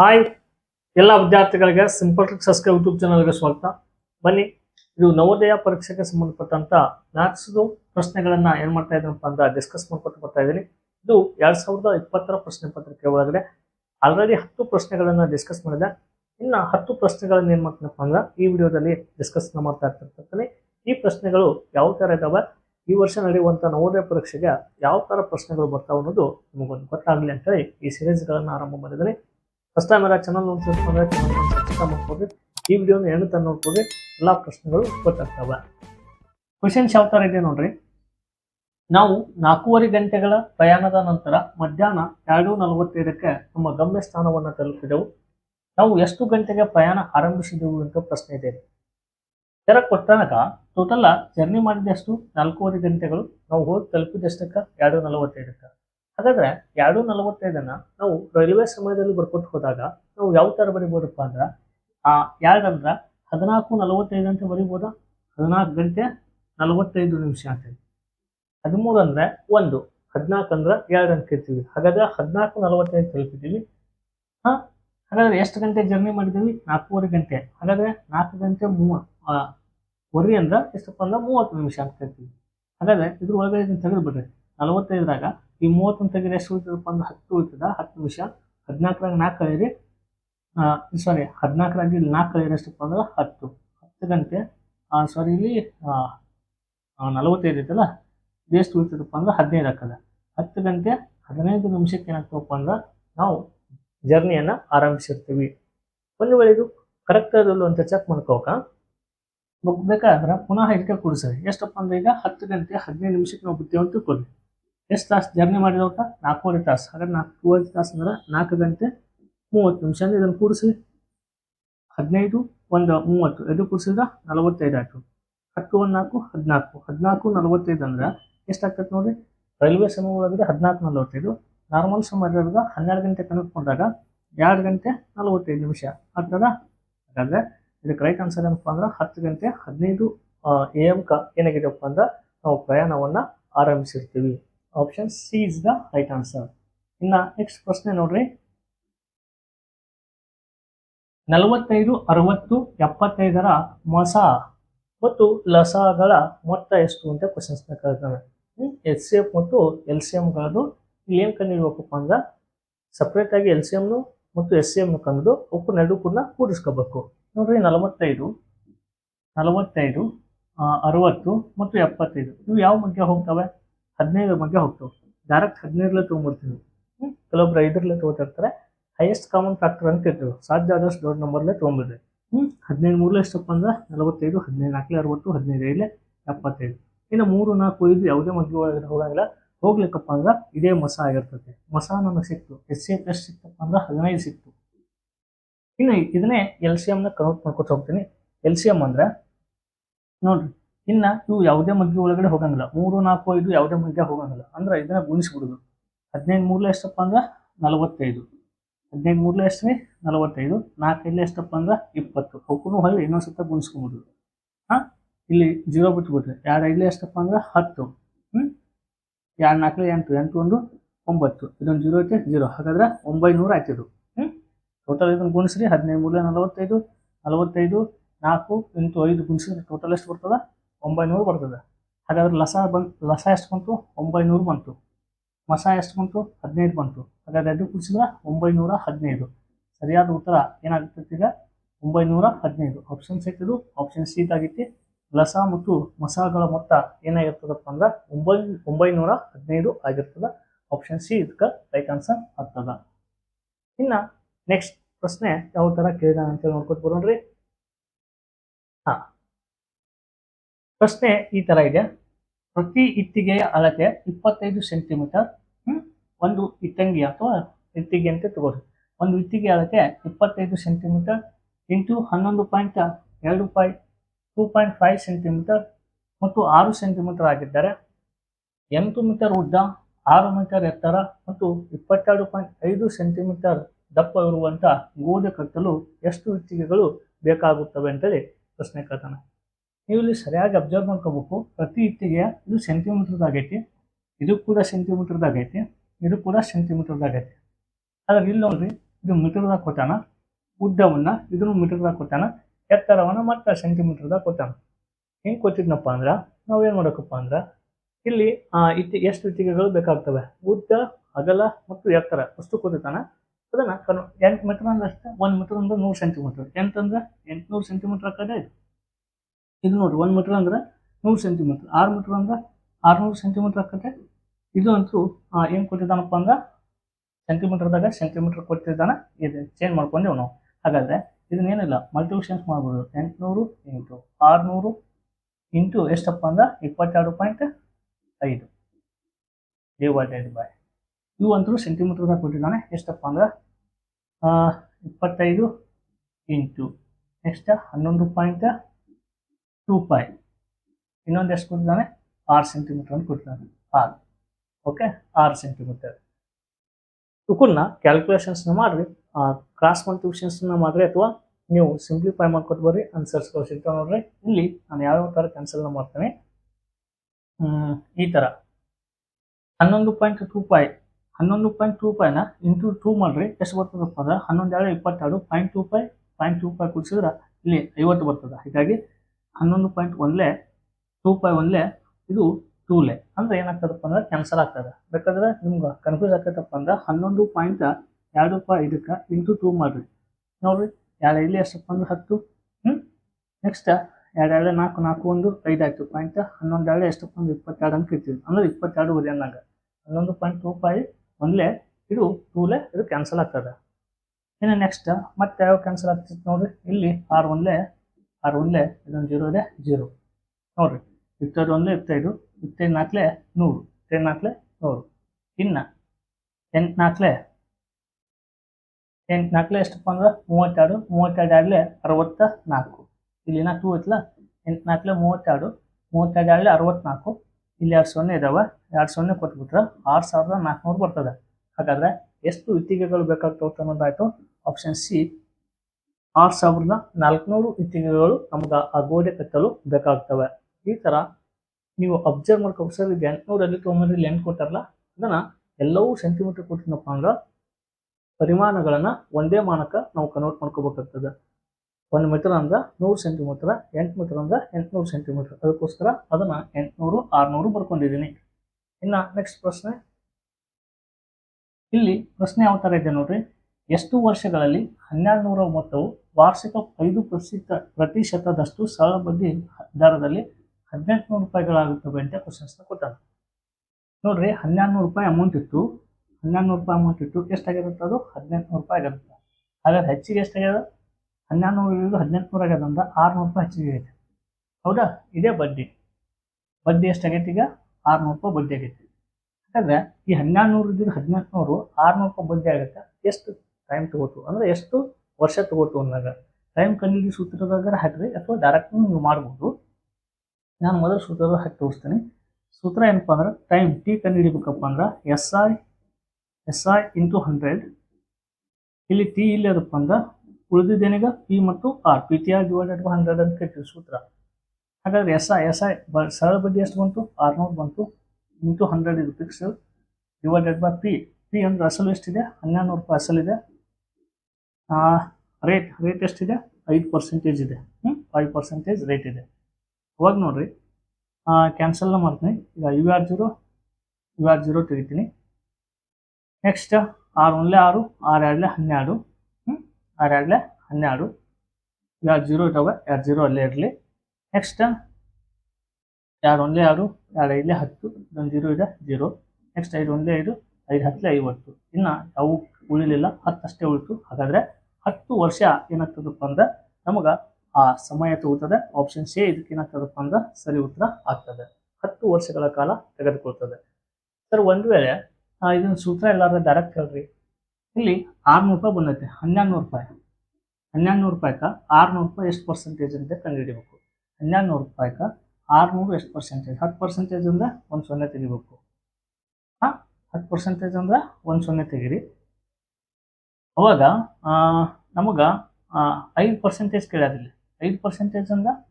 Hi, ಎಲ್ಲ ವಿದ್ಯಾರ್ಥಿಗಳಿಗೆ simple ಟ್ರಿಕ್ಸಸ್ಗೆ YouTube ಚಾನಲ್ಗೆ ಸ್ವಾಗತ. ಬನ್ನಿ, ಇದು ನವೋದಯ ಪರೀಕ್ಷೆಗೆ ಸಂಬಂಧಪಟ್ಟಂತ ಮ್ಯಾಥ್ಸ್ದು ಪ್ರಶ್ನೆಗಳನ್ನ ಏನ್ ಮಾಡ್ತಾ ಇದ್ದೀನಪ್ಪ ಅಂತ ಡಿಸ್ಕಸ್ ಮಾಡ್ಕೊತ ಬರ್ತಾ ಇದ್ದೀನಿ. ಇದು ಎರಡು ಸಾವಿರದ ಇಪ್ಪತ್ತರ ಪ್ರಶ್ನೆ ಪತ್ರಿಕೆ ಒಳಗಡೆ. ಆಲ್ರೆಡಿ ಹತ್ತು ಪ್ರಶ್ನೆಗಳನ್ನು ಡಿಸ್ಕಸ್ ಮಾಡಿದೆ. ಇನ್ನ ಹತ್ತು ಪ್ರಶ್ನೆಗಳನ್ನ ಏನು ಮಾಡ್ತೀನಪ್ಪ ಅಂದ್ರೆ ಈ ವಿಡಿಯೋದಲ್ಲಿ ಡಿಸ್ಕಸ್ ಮಾಡ್ತಾ ಇರ್ತಿರ್ತೀನಿ ಈ ಪ್ರಶ್ನೆಗಳು ಯಾವ ತರ ಇದ್ದಾವೆ ಈ ವರ್ಷ ನಡೆಯುವಂತ ನವೋದಯ ಪರೀಕ್ಷೆಗೆ ಯಾವ ತರ ಪ್ರಶ್ನೆಗಳು ಬರ್ತಾವೆ ಅನ್ನೋದು ನಿಮಗೊಂದು ಗೊತ್ತಾಗ್ಲಿ ಅಂತೇಳಿ ಈ ಸಿರೀಸ್ಗಳನ್ನು ಆರಂಭ ಮಾಡಿದ್ದೀನಿ. ಫಸ್ಟ್ ಟೈಮ್ ಎಲ್ಲ ಚಾನಲ್ ನೋಡ್ತಿರ್ಕೊಂಡ್ರೆ ಚಾನಲ್ ಸಬ್ಸ್ಕ್ರೈಬ್ ಮಾಡ್ಬೋದು. ಈ ವಿಡಿಯೋನ ಏನು ತರ ನೋಡ್ಬೋದು. ಎಲ್ಲ ಪ್ರಶ್ನೆಗಳು ಗೊತ್ತಾಗ್ತವೆ. ಕ್ವಶನ್ಸ್ ಯಾವ ಥರ ಇದೆ ನೋಡ್ರಿ? ನಾವು ನಾಲ್ಕೂವರೆ ಗಂಟೆಗಳ ಪ್ರಯಾಣದ ನಂತರ ಮಧ್ಯಾಹ್ನ ಎರಡು ನಲವತ್ತೈದಕ್ಕೆ ನಮ್ಮ ಗಮ್ಯ ಸ್ಥಾನವನ್ನು ತಲುಪಿದೆವು. ನಾವು ಎಷ್ಟು ಗಂಟೆಗೆ ಪ್ರಯಾಣ ಆರಂಭಿಸಿದೆವು ಅಂತ ಪ್ರಶ್ನೆ ಇದೆ. ಇದರ ಕೊಟ್ಟಾಗ ಟೋಟಲ್ ಜರ್ನಿ ಮಾಡಿದಷ್ಟು? ನಾಲ್ಕೂವರೆ ಗಂಟೆಗಳು. ನಾವು ಹೋಗಿ ತಲುಪಿದಷ್ಟಕ್ಕೆ? ಎರಡು ನಲವತ್ತೈದಕ್ಕೆ. ಹಾಗಾದ್ರೆ ಎರಡು ನಲವತ್ತೈದನ್ನ ನಾವು ರೈಲ್ವೆ ಸಮಯದಲ್ಲಿ ಬರ್ಕೊಟ್ಟು ಹೋದಾಗ ನಾವು ಯಾವ ತರ ಬರಿಬೋದಪ್ಪ ಅಂದ್ರ, ಆ ಅಂದ್ರ ಹದಿನಾಲ್ಕು ನಲವತ್ತೈದು ಅಂತ ಬರಿಬೋದಾ? ಹದಿನಾಲ್ಕು ಗಂಟೆ ನಲವತ್ತೈದು ನಿಮಿಷ ಅಂತೇಳಿ ಹದಿಮೂರು ಅಂದ್ರೆ ಒಂದು, ಹದಿನಾಲ್ಕು ಅಂದ್ರೆ ಎರಡು ಅಂತ ಕೇಳ್ತೀವಿ. ಹಾಗಾದ್ರೆ ಹದಿನಾಲ್ಕು ನಲವತ್ತೈದು ತಲುಪಿದ್ದೀವಿ. ಹಾ, ಹಾಗಾದ್ರೆ ಎಷ್ಟು ಗಂಟೆ ಜರ್ನಿ ಮಾಡಿದ್ದೀವಿ? ನಾಲ್ಕೂವರೆ ಗಂಟೆ. ಹಾಗಾದ್ರೆ ನಾಲ್ಕು ಗಂಟೆ ಮೂವ ವರಿ ಅಂದ್ರೆ ಎಷ್ಟಪ್ಪ ಅಂದ್ರೆ ಮೂವತ್ತು ನಿಮಿಷ ಅಂತ ಕರಿತೀವಿ ಹಾಗಾದ್ರೆ ಇದ್ರ ಒಳಗಡೆ ತೆಗೆದು ಬಿಡ್ರಿ ನಲವತ್ತೈದರಾಗ ಈ ಮೂವತ್ತೊಂದು ತೆಗೆದ್ರೆ ಎಷ್ಟು ಉಳಿತದಪ್ಪ ಅಂದ್ರೆ ಹತ್ತು ಉಳಿತದ? ಹತ್ತು ನಿಮಿಷ. ಹದಿನಾಲ್ಕರಾಗ ನಾಲ್ಕು ಕಳೀರಿ ಸಾರಿ ಹದಿನಾಲ್ಕರಾಗ ಇಲ್ಲಿ ನಾಲ್ಕು ಕಳೀರಿ ಎಷ್ಟಪ್ಪ ಅಂದ್ರೆ ಹತ್ತು. ಹತ್ತು ಗಂಟೆ. ಸಾರಿ ಇಲ್ಲಿ ನಲವತ್ತೈದು ಐತಲ್ಲ? ಎಷ್ಟು ಉಳಿತದಪ್ಪ ಅಂದ್ರೆ ಹದಿನೈದು ಹಾಕದ ಹತ್ತು ಗಂಟೆ, ಹದಿನೈದು ನಿಮಿಷಕ್ಕೆ ಏನಾಗ್ತವಪ್ಪ ಅಂದ್ರೆ ನಾವು ಜರ್ನಿಯನ್ನು ಆರಂಭಿಸಿರ್ತೀವಿ. ಒಂದು ವೇಳೆ ಇದು ಕರೆಕ್ಟ್ ಅದಲ್ಲ ಅಂತ ಚೆಕ್ ಮಾಡ್ಕೋಕ ಬೇಕಾದ್ರೆ ಪುನಃ ಇದಕ್ಕೆ ಕೂಡಿಸ್ರಿ ಎಷ್ಟಪ್ಪ ಅಂದ್ರೆ ಈಗ ಹತ್ತು ಗಂಟೆ, ಹದಿನೈದು ನಿಮಿಷಕ್ಕೆ ನಾವು ಬುದ್ಧಿವಂತ ತಿಳ್ಕೊಳ್ಳಿ ಎಷ್ಟು ತಾಸು ಜರ್ನಿ ಮಾಡಿದವಕ್ಕ ನಾಲ್ಕೂವರೆ ತಾಸು. ಹಾಗಾದ್ರೆ ನಾಲ್ಕೂವರೆ ತಾಸು ಅಂದ್ರೆ ನಾಲ್ಕು ಗಂಟೆ ಮೂವತ್ತು ನಿಮಿಷ. ಅಂದ್ರೆ ಇದನ್ನು ಕೂಡಿಸಿ ಹದಿನೈದು, ಒಂದು, ಮೂವತ್ತು. ಇದು ಕೂಡಿಸಿದ್ರೆ ನಲವತ್ತೈದು ಆಯಿತು. ಹತ್ತು, ಒಂದು, ನಾಲ್ಕು, ಹದಿನಾಲ್ಕು. ಹದಿನಾಲ್ಕು, ನಲವತ್ತೈದು ಅಂದ್ರೆ ಎಷ್ಟಾಗ್ತದೆ ನೋಡಿ? ರೈಲ್ವೆ ಸಮಯ ಒಳಗಡೆ ಹದಿನಾಲ್ಕು, ನಲವತ್ತೈದು. ನಾರ್ಮಲ್ ಸಮಯದಾಗ ಹನ್ನೆರಡು ಗಂಟೆ ಕನೆಕ್ಟ್ ಮಾಡಿದಾಗ ಎರಡು ಗಂಟೆ ನಲವತ್ತೈದು ನಿಮಿಷ. ಆಗ್ತದ ಹಾಗಾದ್ರೆ ಇದಕ್ಕೆ ರೈಟ್ ಆನ್ಸರ್ ಏನಪ್ಪ ಅಂದ್ರೆ ಹತ್ತು ಗಂಟೆ ಹದಿನೈದು ಎ ಎಂ ಕ ಏನಾಗಿದೆಯಪ್ಪ ಅಂದ್ರೆ ನಾವು ಪ್ರಯಾಣವನ್ನು ಆರಂಭಿಸಿರ್ತೀವಿ. Option C is the right answer ಇನ್ನ ನೆಕ್ಸ್ಟ್ ಪ್ರಶ್ನೆ ನೋಡ್ರಿ. ನಲವತ್ತೈದು, ಅರವತ್ತು, ಎಪ್ಪತ್ತೈದರ ಮಸ ಮತ್ತು ಲಸಗಳ ಮೊತ್ತ ಎಷ್ಟು ಅಂತ ಕ್ವಶನ್ಸ್ ಕೇಳ್ತಾನೆ ಎಚ್ ಸಿ ಎಫ್ ಮತ್ತು ಎಲ್ ಸಿ ಎಮ್ಗಳದ್ದು ಇಲ್ಲಿ ಏನು ಕಂಡಿರ್ಬೇಕಪ್ಪ ಅಂದ್ರೆ ಸಪ್ರೇಟ್ ಆಗಿ ಎಲ್ ಸಿ ಎಮ್ನು ಮತ್ತು ಎಸ್ ಸಿ ಎಮ್ನು ಕಂಡು ಅವಕ್ಕೂ ನೆರಡು ಕೂಡ ಕೂಡಿಸ್ಕೋಬೇಕು. ನೋಡ್ರಿ, ನಲವತ್ತೈದು ನಲವತ್ತೈದು ಅರವತ್ತು ಮತ್ತು ಎಪ್ಪತ್ತೈದು, ಇವು ಯಾವ ಮಧ್ಯೆ ಹೋಗ್ತವೆ? ಹದಿನೈದು ಬಗ್ಗೆ ಹೋಗ್ತವೆ. ಡೈರೆಕ್ಟ್ ಹದಿನೈದರಲ್ಲೇ ತೊಗೊಂಡ್ಬರ್ತೀವಿ ಹ್ಮ್? ಕೆಲವೊಬ್ರು ಐದರಲ್ಲೇ ತೊಗೊತಿರ್ತಾರೆ. ಹೈಯೆಸ್ಟ್ ಕಾಮನ್ ಫ್ಯಾಕ್ಟರ್ ಅಂತ ಇರ್ತೀವಿ ಸಾಧ್ಯ ಆದಷ್ಟು ದೊಡ್ಡ ನಂಬರ್ಲೇ ತೊಗೊಂಬಿಡ್ರಿ ಹ್ಞೂ ಹದಿನೈದು ಮೂರಲೆ ಎಷ್ಟಪ್ಪ ಅಂದ್ರೆ ನಲವತ್ತೈದು ಹದಿನೈದು ನಾಲ್ಕಲೆ ಅರವತ್ತು ಹದಿನೈದು ಐದಲೆ ಎಪ್ಪತ್ತೈದು. ಇನ್ನು ಮೂರು ನಾಲ್ಕು ಐದು ಯಾವುದೇ ಮಗ್ಗಿ ಒಳಗಡೆ ಹೋಗಂಗಿಲ್ಲ. ಹೋಗ್ಲಿಕ್ಕಪ್ಪ ಅಂದ್ರೆ ಇದೇ ಮಸ ಆಗಿರ್ತದೆ ಮಸ ನನಗೆ ಸಿಕ್ತು. ಎಸ್ ಸಿ ಎಫ್ ಎಷ್ಟು ಸಿಕ್ತಪ್ಪ ಅಂದ್ರೆ ಹದಿನೈದು ಸಿಕ್ತು. ಇನ್ನು ಇದನ್ನೇ ಎಲ್ ಸಿ ಎಮ್ನ ಕನ್ವರ್ಟ್ ಮಾಡ್ಕೊತ ಹೋಗ್ತೀನಿ. ಎಲ್ ಸಿ ಎಂ ಅಂದ್ರೆ ನೋಡ್ರಿ. ಇನ್ನ ಇವು ಯಾವುದೇ ಮಗ್ಗಿ ಒಳಗಡೆ ಹೋಗಂಗಿಲ್ಲ. ಮೂರು, ನಾಲ್ಕು, ಐದು ಯಾವುದೇ ಮಧ್ಯೆ ಹೋಗಂಗಿಲ್ಲ. ಅಂದ್ರೆ ಇದನ್ನ ಗುಣಿಸ್ಬಿಡುದು. ಹದಿನೈದು ಮೂರಲೆ ಎಷ್ಟಪ್ಪ ಅಂದ್ರೆ ನಲವತ್ತೈದು. ಹದಿನೈದು ಮೂರಲೆ ಎಷ್ಟು ರೀ ನಲವತ್ತೈದು. ನಾಲ್ಕೈದಲೆ ಎಷ್ಟಪ್ಪ ಅಂದ್ರೆ ಇಪ್ಪತ್ತು. ಅವಕ್ಕೂ ಇನ್ನೊಂದು ಇನ್ನೊಂದ್ಸತ ಗುಣಿಸ್ಕೊಂಬಿಡುದು. ಹಾ? ಇಲ್ಲಿ ಜೀರೋ ಬಿಟ್ಬಿಟ್ರೆ. ಎರಡು ಐದಲೆ ಎಷ್ಟಪ್ಪ ಅಂದ್ರೆ ಹತ್ತು. ಹ್ಮ್? ಎರಡು ನಾಲ್ಕಲೆ ಎಂಟು? ಎಂಟು ಒಂದು ಒಂಬತ್ತು. ಇದೊಂದು ಜೀರೋ ಐತೆ, ಜೀರೋ. ಹಾಗಾದ್ರೆ ಒಂಬೈನೂರ ಆಯ್ತಿದು. ಹ್ಮ್? ಟೋಟಲ್ ಇದನ್ನು ಗುಣಿಸ್ರಿ. ಹದಿನೈದು ಮೂರಲೆ ನಲವತ್ತೈದು ನಲವತ್ತೈದು, ನಾಲ್ಕು, ಎಂಟು, ಐದು ಗುಣಿಸಿದ್ರೆ ಟೋಟಲ್ ಎಷ್ಟು ಬರ್ತದ? ಒಂಬೈನೂರು ಬರ್ತದೆ. ಹಾಗಾದ್ರೆ ಲಸ ಬಂದು, ಲಸ ಎಷ್ಟು ಬಂತು? ಒಂಬೈನೂರು ಬಂತು. ಮಸ ಎಷ್ಟು ಬಂತು? ಹದಿನೈದು ಬಂತು. ಹಾಗಾದ್ರೆ ಅದು ಕುಡಿಸಿದ್ರೆ ಒಂಬೈನೂರ ಹದಿನೈದು. ಸರಿಯಾದ ಉತ್ತರ ಏನಾಗುತ್ತೆ ಈಗ ಒಂಬೈನೂರ ಹದಿನೈದು. ಆಪ್ಷನ್ ಸಿಕ್ಕಿದ್ರು ಆಪ್ಷನ್ ಸಿ ಲಸ ಮತ್ತು ಮಸಾಗಳ ಮೊತ್ತ ಏನಾಗಿರ್ತದಪ್ಪ ಅಂದ್ರೆ ಒಂಬೈ, ಒಂಬೈನೂರ ಹದಿನೈದು ಆಗಿರ್ತದೆ. ಆಪ್ಷನ್ ಸಿ ಇದಕ್ಕೆ ರೈಟ್ ಆನ್ಸರ್ ಆಗ್ತದ. ಇನ್ನ ನೆಕ್ಸ್ಟ್ ಪ್ರಶ್ನೆ ಯಾವ ತರ ಕೇಳಿದ ಅಂತ ನೋಡ್ಕೊತ ಬರೋಣ್ರಿ. ಹಾ. ಪ್ರಶ್ನೆ ಈ ತರ ಇದೆ. ಪ್ರತಿ ಇಟ್ಟಿಗೆಯ ಅಳತೆ ಇಪ್ಪತ್ತೈದು ಸೆಂಟಿಮೀಟರ್ ಒಂದು ಇಟ್ಟಂಗಿ ಅಥವಾ ಇಟ್ಟಿಗೆ ಅಂತ ತಗೋರಿ. ಒಂದು ಇಟ್ಟಿಗೆ ಅಳತೆ ಇಪ್ಪತ್ತೈದು ಸೆಂಟಿಮೀಟರ್ ಇಂಟು ಹನ್ನೊಂದು ಪಾಯಿಂಟ್ ಎರಡು pi, two point five centimetre ಮತ್ತು ಆರು ಸೆಂಟಿಮೀಟರ್ ಆಗಿದ್ದರೆ ಎಂಟು ಮೀಟರ್ ಉದ್ದ, ಆರು ಮೀಟರ್ ಎತ್ತರ ಮತ್ತು ಇಪ್ಪತ್ತೆರಡು ಪಾಯಿಂಟ್ ಐದು ಸೆಂಟಿಮೀಟರ್ ದಪ್ಪ ಇರುವಂಥ ಗೋಡೆ ಕಟ್ಟಲು ಎಷ್ಟು ಇಟ್ಟಿಗೆಗಳು ಬೇಕಾಗುತ್ತವೆ ಅಂತೇಳಿ ಪ್ರಶ್ನೆ ಕೇಳ್ತಾನೆ. ನೀವು ಇಲ್ಲಿ ಸರಿಯಾಗಿ ಅಬ್ಸರ್ವ್ ಮಾಡ್ಕೋಬೇಕು. ಪ್ರತಿ ಇಟ್ಟಿಗೆ ಇದು ಸೆಂಟಿಮೀಟ್ರದಾಗೈತಿ ಇದು ಕೂಡ ಸೆಂಟಿಮೀಟ್ರದಾಗೈತಿ ಇದು ಕೂಡ ಸೆಂಟಿಮೀಟ್ರದಾಗೈತಿ ಆದ್ರೆ ಇಲ್ಲಿ ನೋಡ್ರಿ, ಇದು ಮೀಟರ್ದಾಗ ಕೊಟ್ಟಾನ. ಉದ್ದವನ್ನ ಇದನ್ನು ಮೀಟರ್ದಾಗ ಕೊಟ್ಟಾನ. ಎತ್ತರವನ್ನು ಮತ್ತೆ ಸೆಂಟಿಮೀಟ್ರದಾಗ ಕೊಟ್ಟಾನ. ಹೆಂಗೆ ಕೊಟ್ಟಿದ್ನಪ್ಪ ಅಂದ್ರೆ ನಾವೇನು ಮಾಡೋಕಪ್ಪ ಅಂದ್ರೆ, ಇಲ್ಲಿ ಇಟ್ಟಿ ಎಷ್ಟು ಇಟ್ಟಿಗೆಗಳು ಬೇಕಾಗ್ತವೆ? ಉದ್ದ, ಅಗಲ ಮತ್ತು ಎತ್ತರ. ಅಷ್ಟು ಕೊಟ್ಟಿರ್ತಾನೆ. ಅದನ್ನು ಕನ್ ಎಂಟು ಮೀಟರ್ ಅಂದ್ರೆ ಅಷ್ಟೇ. ಒಂದು ಮೀಟರ್ ಅಂದ್ರೆ ನೂರು ಸೆಂಟಿಮೀಟರ್ ಎಂಟು ಅಂದ್ರೆ ಎಂಟುನೂರು ಸೆಂಟಿಮೀಟರ್ ಆಗ್ತದೆ ಇದು. ಇದು ನೋಡ್ರಿ, ಒಂದು ಮೀಟ್ರ್ ಅಂದ್ರೆ ನೂರು ಸೆಂಟಿಮೀಟರ್ ಆರು ಮೀಟ್ರ್ ಅಂದ್ರೆ ಆರುನೂರು ಸೆಂಟಿಮೀಟರ್ ಆಗುತ್ತೆ ಇದು ಅಂತೂ ಏನು ಕೊಟ್ಟಿದ್ದಾನಪ್ಪ ಅಂದ್ರೆ ಸೆಂಟಿಮೀಟರ್ದಾಗ ಸೆಂಟಿಮೀಟರ್ ಕೊಟ್ಟಿದ್ದಾನೆ. ಇದು ಚೇಂಜ್ ಮಾಡ್ಕೊಂಡೇವು ನಾವು. ಹಾಗಾದ್ರೆ ಇದನ್ನೇನಿಲ್ಲ ಮಲ್ಟಿಪ್ಲಿಷನ್ಸ್ ಮಾಡ್ಬೋದು. ಎಂಟುನೂರು ಇಂಟು ಆರುನೂರು ಇಂಟು ಎಷ್ಟಪ್ಪ ಅಂದ್ರೆ ಇಪ್ಪತ್ತೆರಡು ಪಾಯಿಂಟ್ ಐದು. ಡಿವೈಡೆಡ್ ಬೈ ಇವು ಅಂತೂ ಸೆಂಟಿಮೀಟರ್ದಾಗ ಕೊಟ್ಟಿದ್ದಾನೆ. ಎಷ್ಟಪ್ಪ ಅಂದ್ರೆ ಇಪ್ಪತ್ತೈದು ಇಂಟು ನೆಕ್ಸ್ಟ್ ಹನ್ನೊಂದು ಪಾಯಿಂಟ್ ಟೂ ಪೈ ಇನ್ನೊಂದು ಎಷ್ಟು ಕೊಟ್ಟಿದ್ದಾನೆ ಆರು ಸೆಂಟಿಮೀಟರ್ ಅಂತ ಕೊಟ್ಟಿದ್ದಾನೆ ಆರು ಓಕೆ ಆರು ಸೆಂಟಿಮೀಟರ್ ಇವಕ್ಕನ್ನ ಕ್ಯಾಲ್ಕುಲೇಷನ್ಸ್ನ ಮಾಡಿರಿ. ಕ್ರಾಸ್ ಮಲ್ಟಿಪ್ಲಿಕೇಷನ್ಸ್ನ ಮಾಡಿರಿ ಅಥವಾ ನೀವು ಸಿಂಪ್ಲಿಫೈ ಮಾಡ್ಕೊತ ಬರ್ರಿ. ಆನ್ಸರ್ಸ್ಗಳು ಸಿಗ್ತಾವೆ ನೋಡ್ರಿ. ಇಲ್ಲಿ ನಾನು ಯಾವ್ಯಾವ ಥರ ಕ್ಯಾನ್ಸಲ್ನ ಮಾಡ್ತೇನೆ? ಈ ಥರ. ಹನ್ನೊಂದು ಪಾಯಿಂಟ್ ಟೂ ಪೈ ಹನ್ನೊಂದು ಪಾಯಿಂಟ್ ಟೂ ಪೈನ ಇಂಟು ಟೂ ಮಾಡಿರಿ. ಎಷ್ಟು ಬರ್ತದಪ್ಪ ಅಂದ್ರೆ ಹನ್ನೊಂದು ಎರಡು ಇಪ್ಪತ್ತೆರಡು. Point two pi point two pi ಕುಡಿಸಿದ್ರೆ ಇಲ್ಲಿ ಐವತ್ತು ಬರ್ತದೆ. ಹೀಗಾಗಿ ಹನ್ನೊಂದು ಪಾಯಿಂಟ್ ಒಂದ್ಲೆ ಟೂ ಪೈ ಒಂದ್ಲೆ, ಇದು ಟೂಲೆ ಅಂದ್ರೆ ಏನಾಗ್ತದಪ್ಪ ಅಂದ್ರೆ ಕ್ಯಾನ್ಸಲ್ ಆಗ್ತದೆ. ಬೇಕಾದ್ರೆ ನಿಮ್ಗೆ ಕನ್ಫ್ಯೂಸ್ ಆಗ್ತದಪ್ಪ ಅಂದ್ರೆ ಹನ್ನೊಂದು ಪಾಯಿಂಟ್ ಎರಡು ರೂಪಾಯಿ ಇದಕ್ಕೆ ಇಂಟು ಟೂ ಮಾಡ್ರಿ. ನೋಡ್ರಿ ಎರಡು ಇಲ್ಲಿ ಎಷ್ಟಪ್ಪ ಅಂದ್ರೆ ಹತ್ತು? ನೆಕ್ಸ್ಟ್ ಎರಡು ಎರಡು ನಾಲ್ಕು ನಾಲ್ಕು ಒಂದು ಐದು ಆಯ್ತು. ಪಾಯಿಂಟ್ ಹನ್ನೊಂದು ಎರಡು ಎಷ್ಟಪ್ಪ ಅಂದ್ರೆ ಇಪ್ಪತ್ತೆರಡು ಅಂತ ಇರ್ತೀವಿ ಅಂದ್ರೆ ಇಪ್ಪತ್ತೆರಡು ಉದಯನಾಗ ಹನ್ನೊಂದು ಪಾಯಿಂಟ್ ಟೂ ಫೈ ಒಂದ್ಲೆ, ಇದು ಟೂಲೆ ಇದು ಕ್ಯಾನ್ಸಲ್ ಆಗ್ತದೆ. ಇನ್ನು ನೆಕ್ಸ್ಟ್ ಮತ್ತೆ ಯಾವ ಕ್ಯಾನ್ಸಲ್ ಆಗ್ತಿತ್ತು ನೋಡ್ರಿ? ಇಲ್ಲಿ ಆರು ಒಂದ್ಲೆ ಆರು ಒಂದ್ಲೆ ಇದೊಂದು ಜೀರೋ ಇದೆ, ಜೀರೋ. ನೋಡ್ರಿ ಇಪ್ಪತ್ತೈದು ಒಂದು ಇಪ್ಪತ್ತೈದು ಇಪ್ಪತ್ತೈದು ನಾಲ್ಕಲೆ ನೂರು. ಇಪ್ಪತ್ತೈದು ನಾಲ್ಕಲೆ ನೂರು. ಇನ್ನು ಎಂಟು ನಾಲ್ಕಲೆ ಎಂಟು ನಾಲ್ಕಲೆ ಎಷ್ಟಪ್ಪ ಅಂದ್ರೆ ಮೂವತ್ತೆರಡು ಮೂವತ್ತೆರಡು ಎರಡಲೆ ಅರವತ್ತ ನಾಲ್ಕು. ಇಲ್ಲಿ ನಾ ಟೂ ಐತಲ್ಲ ಎಂಟು ನಾಲ್ಕಲೆ ಮೂವತ್ತೆರಡು ಮೂವತ್ತೆರಡು ಆಗಲಿ ಅರವತ್ತ್ನಾಲ್ಕು ಇಲ್ಲಿ ಎರಡು ಸೊನ್ನೆ ಇದಾವೆ. ಎರಡು ಸೊನ್ನೆ ಕೊಟ್ಬಿಟ್ರೆ ಆರು ಸಾವಿರದ ನಾಲ್ಕುನೂರು ಬರ್ತದೆ. ಹಾಗಾದ್ರೆ ಎಷ್ಟು ಇಟ್ಟಿಗೆಗಳು ಬೇಕಾಗ್ತವೆ ಅನ್ನೋದಾಯಿತು ಆಪ್ಷನ್ ಸಿ ಆರು ಸಾವಿರದ ನಾಲ್ಕುನೂರು ಇಟ್ಟಿಗೆಗಳು ನಮ್ಗೆ ಆ ಗೋಡೆ ಕಟ್ಟಲು ಬೇಕಾಗ್ತವೆ. ಈ ಥರ ನೀವು ಅಬ್ಸರ್ವ್ ಮಾಡ್ಕೊ ಸರ್ ಇದು ಎಂಟುನೂರು ತೊಗೊಂಬಂದ್ರೆ ಇಲ್ಲಿ ಎಂಟು ಕೊಟ್ಟಾರಲ್ಲ, ಅದನ್ನ ಎಲ್ಲವೂ ಸೆಂಟಿಮೀಟರ್ ಕೊಟ್ಟಿನಪ್ಪ ಅಂದ್ರೆ ಪರಿಮಾಣಗಳನ್ನ ಒಂದೇ ಮಾನಕ ನಾವು ಕನ್ವರ್ಟ್ ಮಾಡ್ಕೋಬೇಕಾಗ್ತದೆ. ಒಂದು ಮೀಟರ್ ಅಂದ್ರೆ ನೂರು ಸೆಂಟಿಮೀಟರ್ ಎಂಟು ಮೀಟರ್ ಅಂದ್ರೆ ಎಂಟುನೂರು ಸೆಂಟಿಮೀಟರ್ ಅದಕ್ಕೋಸ್ಕರ ಅದನ್ನ ಎಂಟುನೂರು, ಆರುನೂರು ಬರ್ಕೊಂಡಿದ್ದೀನಿ ಇನ್ನು ನೆಕ್ಸ್ಟ್ ಪ್ರಶ್ನೆ. ಇಲ್ಲಿ ಪ್ರಶ್ನೆ ಯಾವ ಥರ ಇದೆ ನೋಡ್ರಿ? ಎಷ್ಟು ವರ್ಷಗಳಲ್ಲಿ ಹನ್ನೆರಡು ನೂರ ಮೊತ್ತವು ವಾರ್ಷಿಕ ಐದು ಪ್ರತಿಶತ ಪ್ರತಿಶತದಷ್ಟು ಸರಳ ಬಡ್ಡಿ ದರದಲ್ಲಿ ಹದಿನೆಂಟು ನೂರು ರೂಪಾಯಿಗಳಾಗುತ್ತವೆ ಅಂತ ಕ್ವಶನ್ಸ್ನ ಕೊಟ್ಟಾರ. ನೋಡ್ರಿ ಹನ್ನೆರಡು ನೂರು ರೂಪಾಯಿ ಅಮೌಂಟ್ ಇತ್ತು. ಹನ್ನೆರಡು ನೂರು ರೂಪಾಯಿ ಅಮೌಂಟ್ ಇತ್ತು ಎಷ್ಟಾಗಿರುತ್ತೆ ಅದು? ಹದಿನೆಂಟು ನೂರು ರೂಪಾಯಿ ಆಗಿರುತ್ತೆ. ಹಾಗಾದ್ರೆ ಹೆಚ್ಚಿಗೆ ಎಷ್ಟಾಗ್ಯದ? ಹನ್ನೆರಡು ನೂರು ಹದಿನೆಂಟು ನೂರು ಆಗ್ಯದ ಅಂದ್ರೆ ಆರುನೂರು ರೂಪಾಯಿ ಹೆಚ್ಚಿಗೆ ಆಗೈತೆ. ಹೌದಾ? ಇದೇ ಬಡ್ಡಿ. ಬಡ್ಡಿ ಎಷ್ಟಾಗೈತೆ ಈಗ? ಆರುನೂರು ರೂಪಾಯಿ ಬಡ್ಡಿ ಆಗೈತೆ. ಯಾಕಂದ್ರೆ ಈ ಹನ್ನೆರಡು ನೂರು ಇದ್ದಿದ್ದು ಹದಿನೆಂಟು ನೂರು ಆರುನೂರು ರೂಪಾಯಿ ಬಡ್ಡಿ ಆಗುತ್ತೆ. ಎಷ್ಟು? ಟೈಮ್ ತಗೋತು. ಅಂದ್ರೆ ಎಷ್ಟು ವರ್ಷ ತಗೋತು ಅಂದಾಗ ಟೈಮ್ ಕಂಡಿಡಿ ಸೂತ್ರದಾಗ ಹಾಕ್ರಿ ಅಥವಾ ಡೈರೆಕ್ಟ್ ನೀವು ಮಾಡ್ಬೋದು. ನಾನು ಮೊದಲು ಸೂತ್ರದ ಹಾಕಿ ತೋರಿಸ್ತೀನಿ. ಸೂತ್ರ ಏನಪ್ಪ ಅಂದ್ರೆ ಟೈಮ್ ಟಿ ಕಂಡುಹಿಡಿಬೇಕಪ್ಪ ಅಂದ್ರೆ S I S I into hundred ಇಲ್ಲಿ ಟಿ ಇಲ್ಲಿ ಅದಪ್ಪ ಅಂದ್ರೆ, ಉಳಿದಿದ್ದೇನೀಗ? ಪಿ ಮತ್ತು R P T R divided by hundred ಅಂತ ಕೇಳ್ತೀವಿ ಸೂತ್ರ. ಹಾಗಾದ್ರೆ ಎಸ್ ಐ ಎಸ್ ಐ ಬ, ಸರಳ ಬಡ್ಡಿ ಎಷ್ಟು ಬಂತು? ಆರ್ನೂರು ಬಂತು. ಇಂಟು ಹಂಡ್ರೆಡ್ ಇದು fix divided by P P ಅಂದ್ರೆ ಅಸಲು ಎಷ್ಟಿದೆ? ಹನ್ನೆರಡು ನೂರು ರೂಪಾಯಿ ಅಸಲಿದೆ. ರೇಟ್ ರೇಟ್ ಎಷ್ಟಿದೆ? ಐದು ಪರ್ಸೆಂಟೇಜ್ ಇದೆ. ಹ್ಞೂ ಫೈವ್ ಪರ್ಸೆಂಟೇಜ್ ರೇಟ್ ಇದೆ. ಅವಾಗ ನೋಡಿರಿ ಕ್ಯಾನ್ಸಲ್ನ ಮಾಡ್ತೀನಿ. ಈಗ U R zero U R zero ತೆಗಿತೀನಿ. ನೆಕ್ಸ್ಟ್ ಆರು ಒಂದಲೇ ಆರು ಆರು ಎರಡಲೇ ಹನ್ನೆರಡು. ಹ್ಞೂ ಆರು ಎರಡಲೇ ಹನ್ನೆರಡು. ಯು ಆರ್ ಜೀರೋ ಇದ್ದಾವೆ ಎರಡು ಜೀರೋ ಅಲ್ಲೇ ಇರಲಿ. ನೆಕ್ಸ್ಟ್ ಎರಡು ಒಂದಲೇ ಆರು ಎರಡು ಐದಲೇ ಹತ್ತು ಇನ್ನೊಂದು ಜೀರೋ ಇದೆ ಜೀರೋ ನೆಕ್ಸ್ಟ್ ಐದು ಒಂದೇ ಐದು ಐದು ಹತ್ತಲೇ ಐವತ್ತು. ಇನ್ನು ಅವು ಉಳಿಲಿಲ್ಲ ಹತ್ತು ಅಷ್ಟೇ ಉಳಿತು. ಹಾಗಾದರೆ ಹತ್ತು ವರ್ಷ ಏನಾಗ್ತದಪ್ಪ ಅಂದ್ರೆ ನಮಗೆ ಆ ಸಮಯ ತಗೋತದೆ. ಆಪ್ಷನ್ ಸಿ ಇದಕ್ಕೆ ಏನಾಗ್ತದಪ್ಪ ಅಂದ್ರೆ ಸರಿ ಉತ್ತರ ಆಗ್ತದೆ. ಹತ್ತು ವರ್ಷಗಳ ಕಾಲ ತೆಗೆದುಕೊಳ್ತದೆ. ಸರ್ ಒಂದು ವೇಳೆ ಇದನ್ನ ಸೂತ್ರ ಎಲ್ಲಾರ ಡೈರೆಕ್ಟ್ ಹೇಳ್ರಿ. ಇಲ್ಲಿ ಆರ್ನೂರು ರೂಪಾಯಿ ಬಂದೈತೆ. ಹನ್ನೆರಡು ನೂರು ರೂಪಾಯಿ. ಹನ್ನೆರಡು ನೂರು ರೂಪಾಯಿಕ ಆರ್ನೂರು ರೂಪಾಯಿ ಎಷ್ಟು ಪರ್ಸೆಂಟೇಜ್ ಅಂತ ಕಂಡುಹಿಡಿಬೇಕು. ಹನ್ನೆರಡು ನೂರು ರೂಪಾಯಿಕ ಆರ್ನೂರು ಎಷ್ಟು ಪರ್ಸೆಂಟೇಜ್ ಹತ್ತು ಪರ್ಸೆಂಟೇಜ್ ಅಂದ್ರೆ ಒಂದು ಸೊನ್ನೆ ತೆಗಿಬೇಕು. ಹಾಂ? ಹತ್ತು ಪರ್ಸೆಂಟೇಜ್ ಅಂದ್ರೆ ಒಂದು ಸೊನ್ನೆ ತೆಗಿರಿ. ಅವಾಗ ನಮಗೆ ಐದು ಪರ್ಸೆಂಟೇಜ್ ಕೇಳೋದಿಲ್ಲ. ಐದು ಪರ್ಸೆಂಟೇಜ್ ಅಂದ್ರೆ,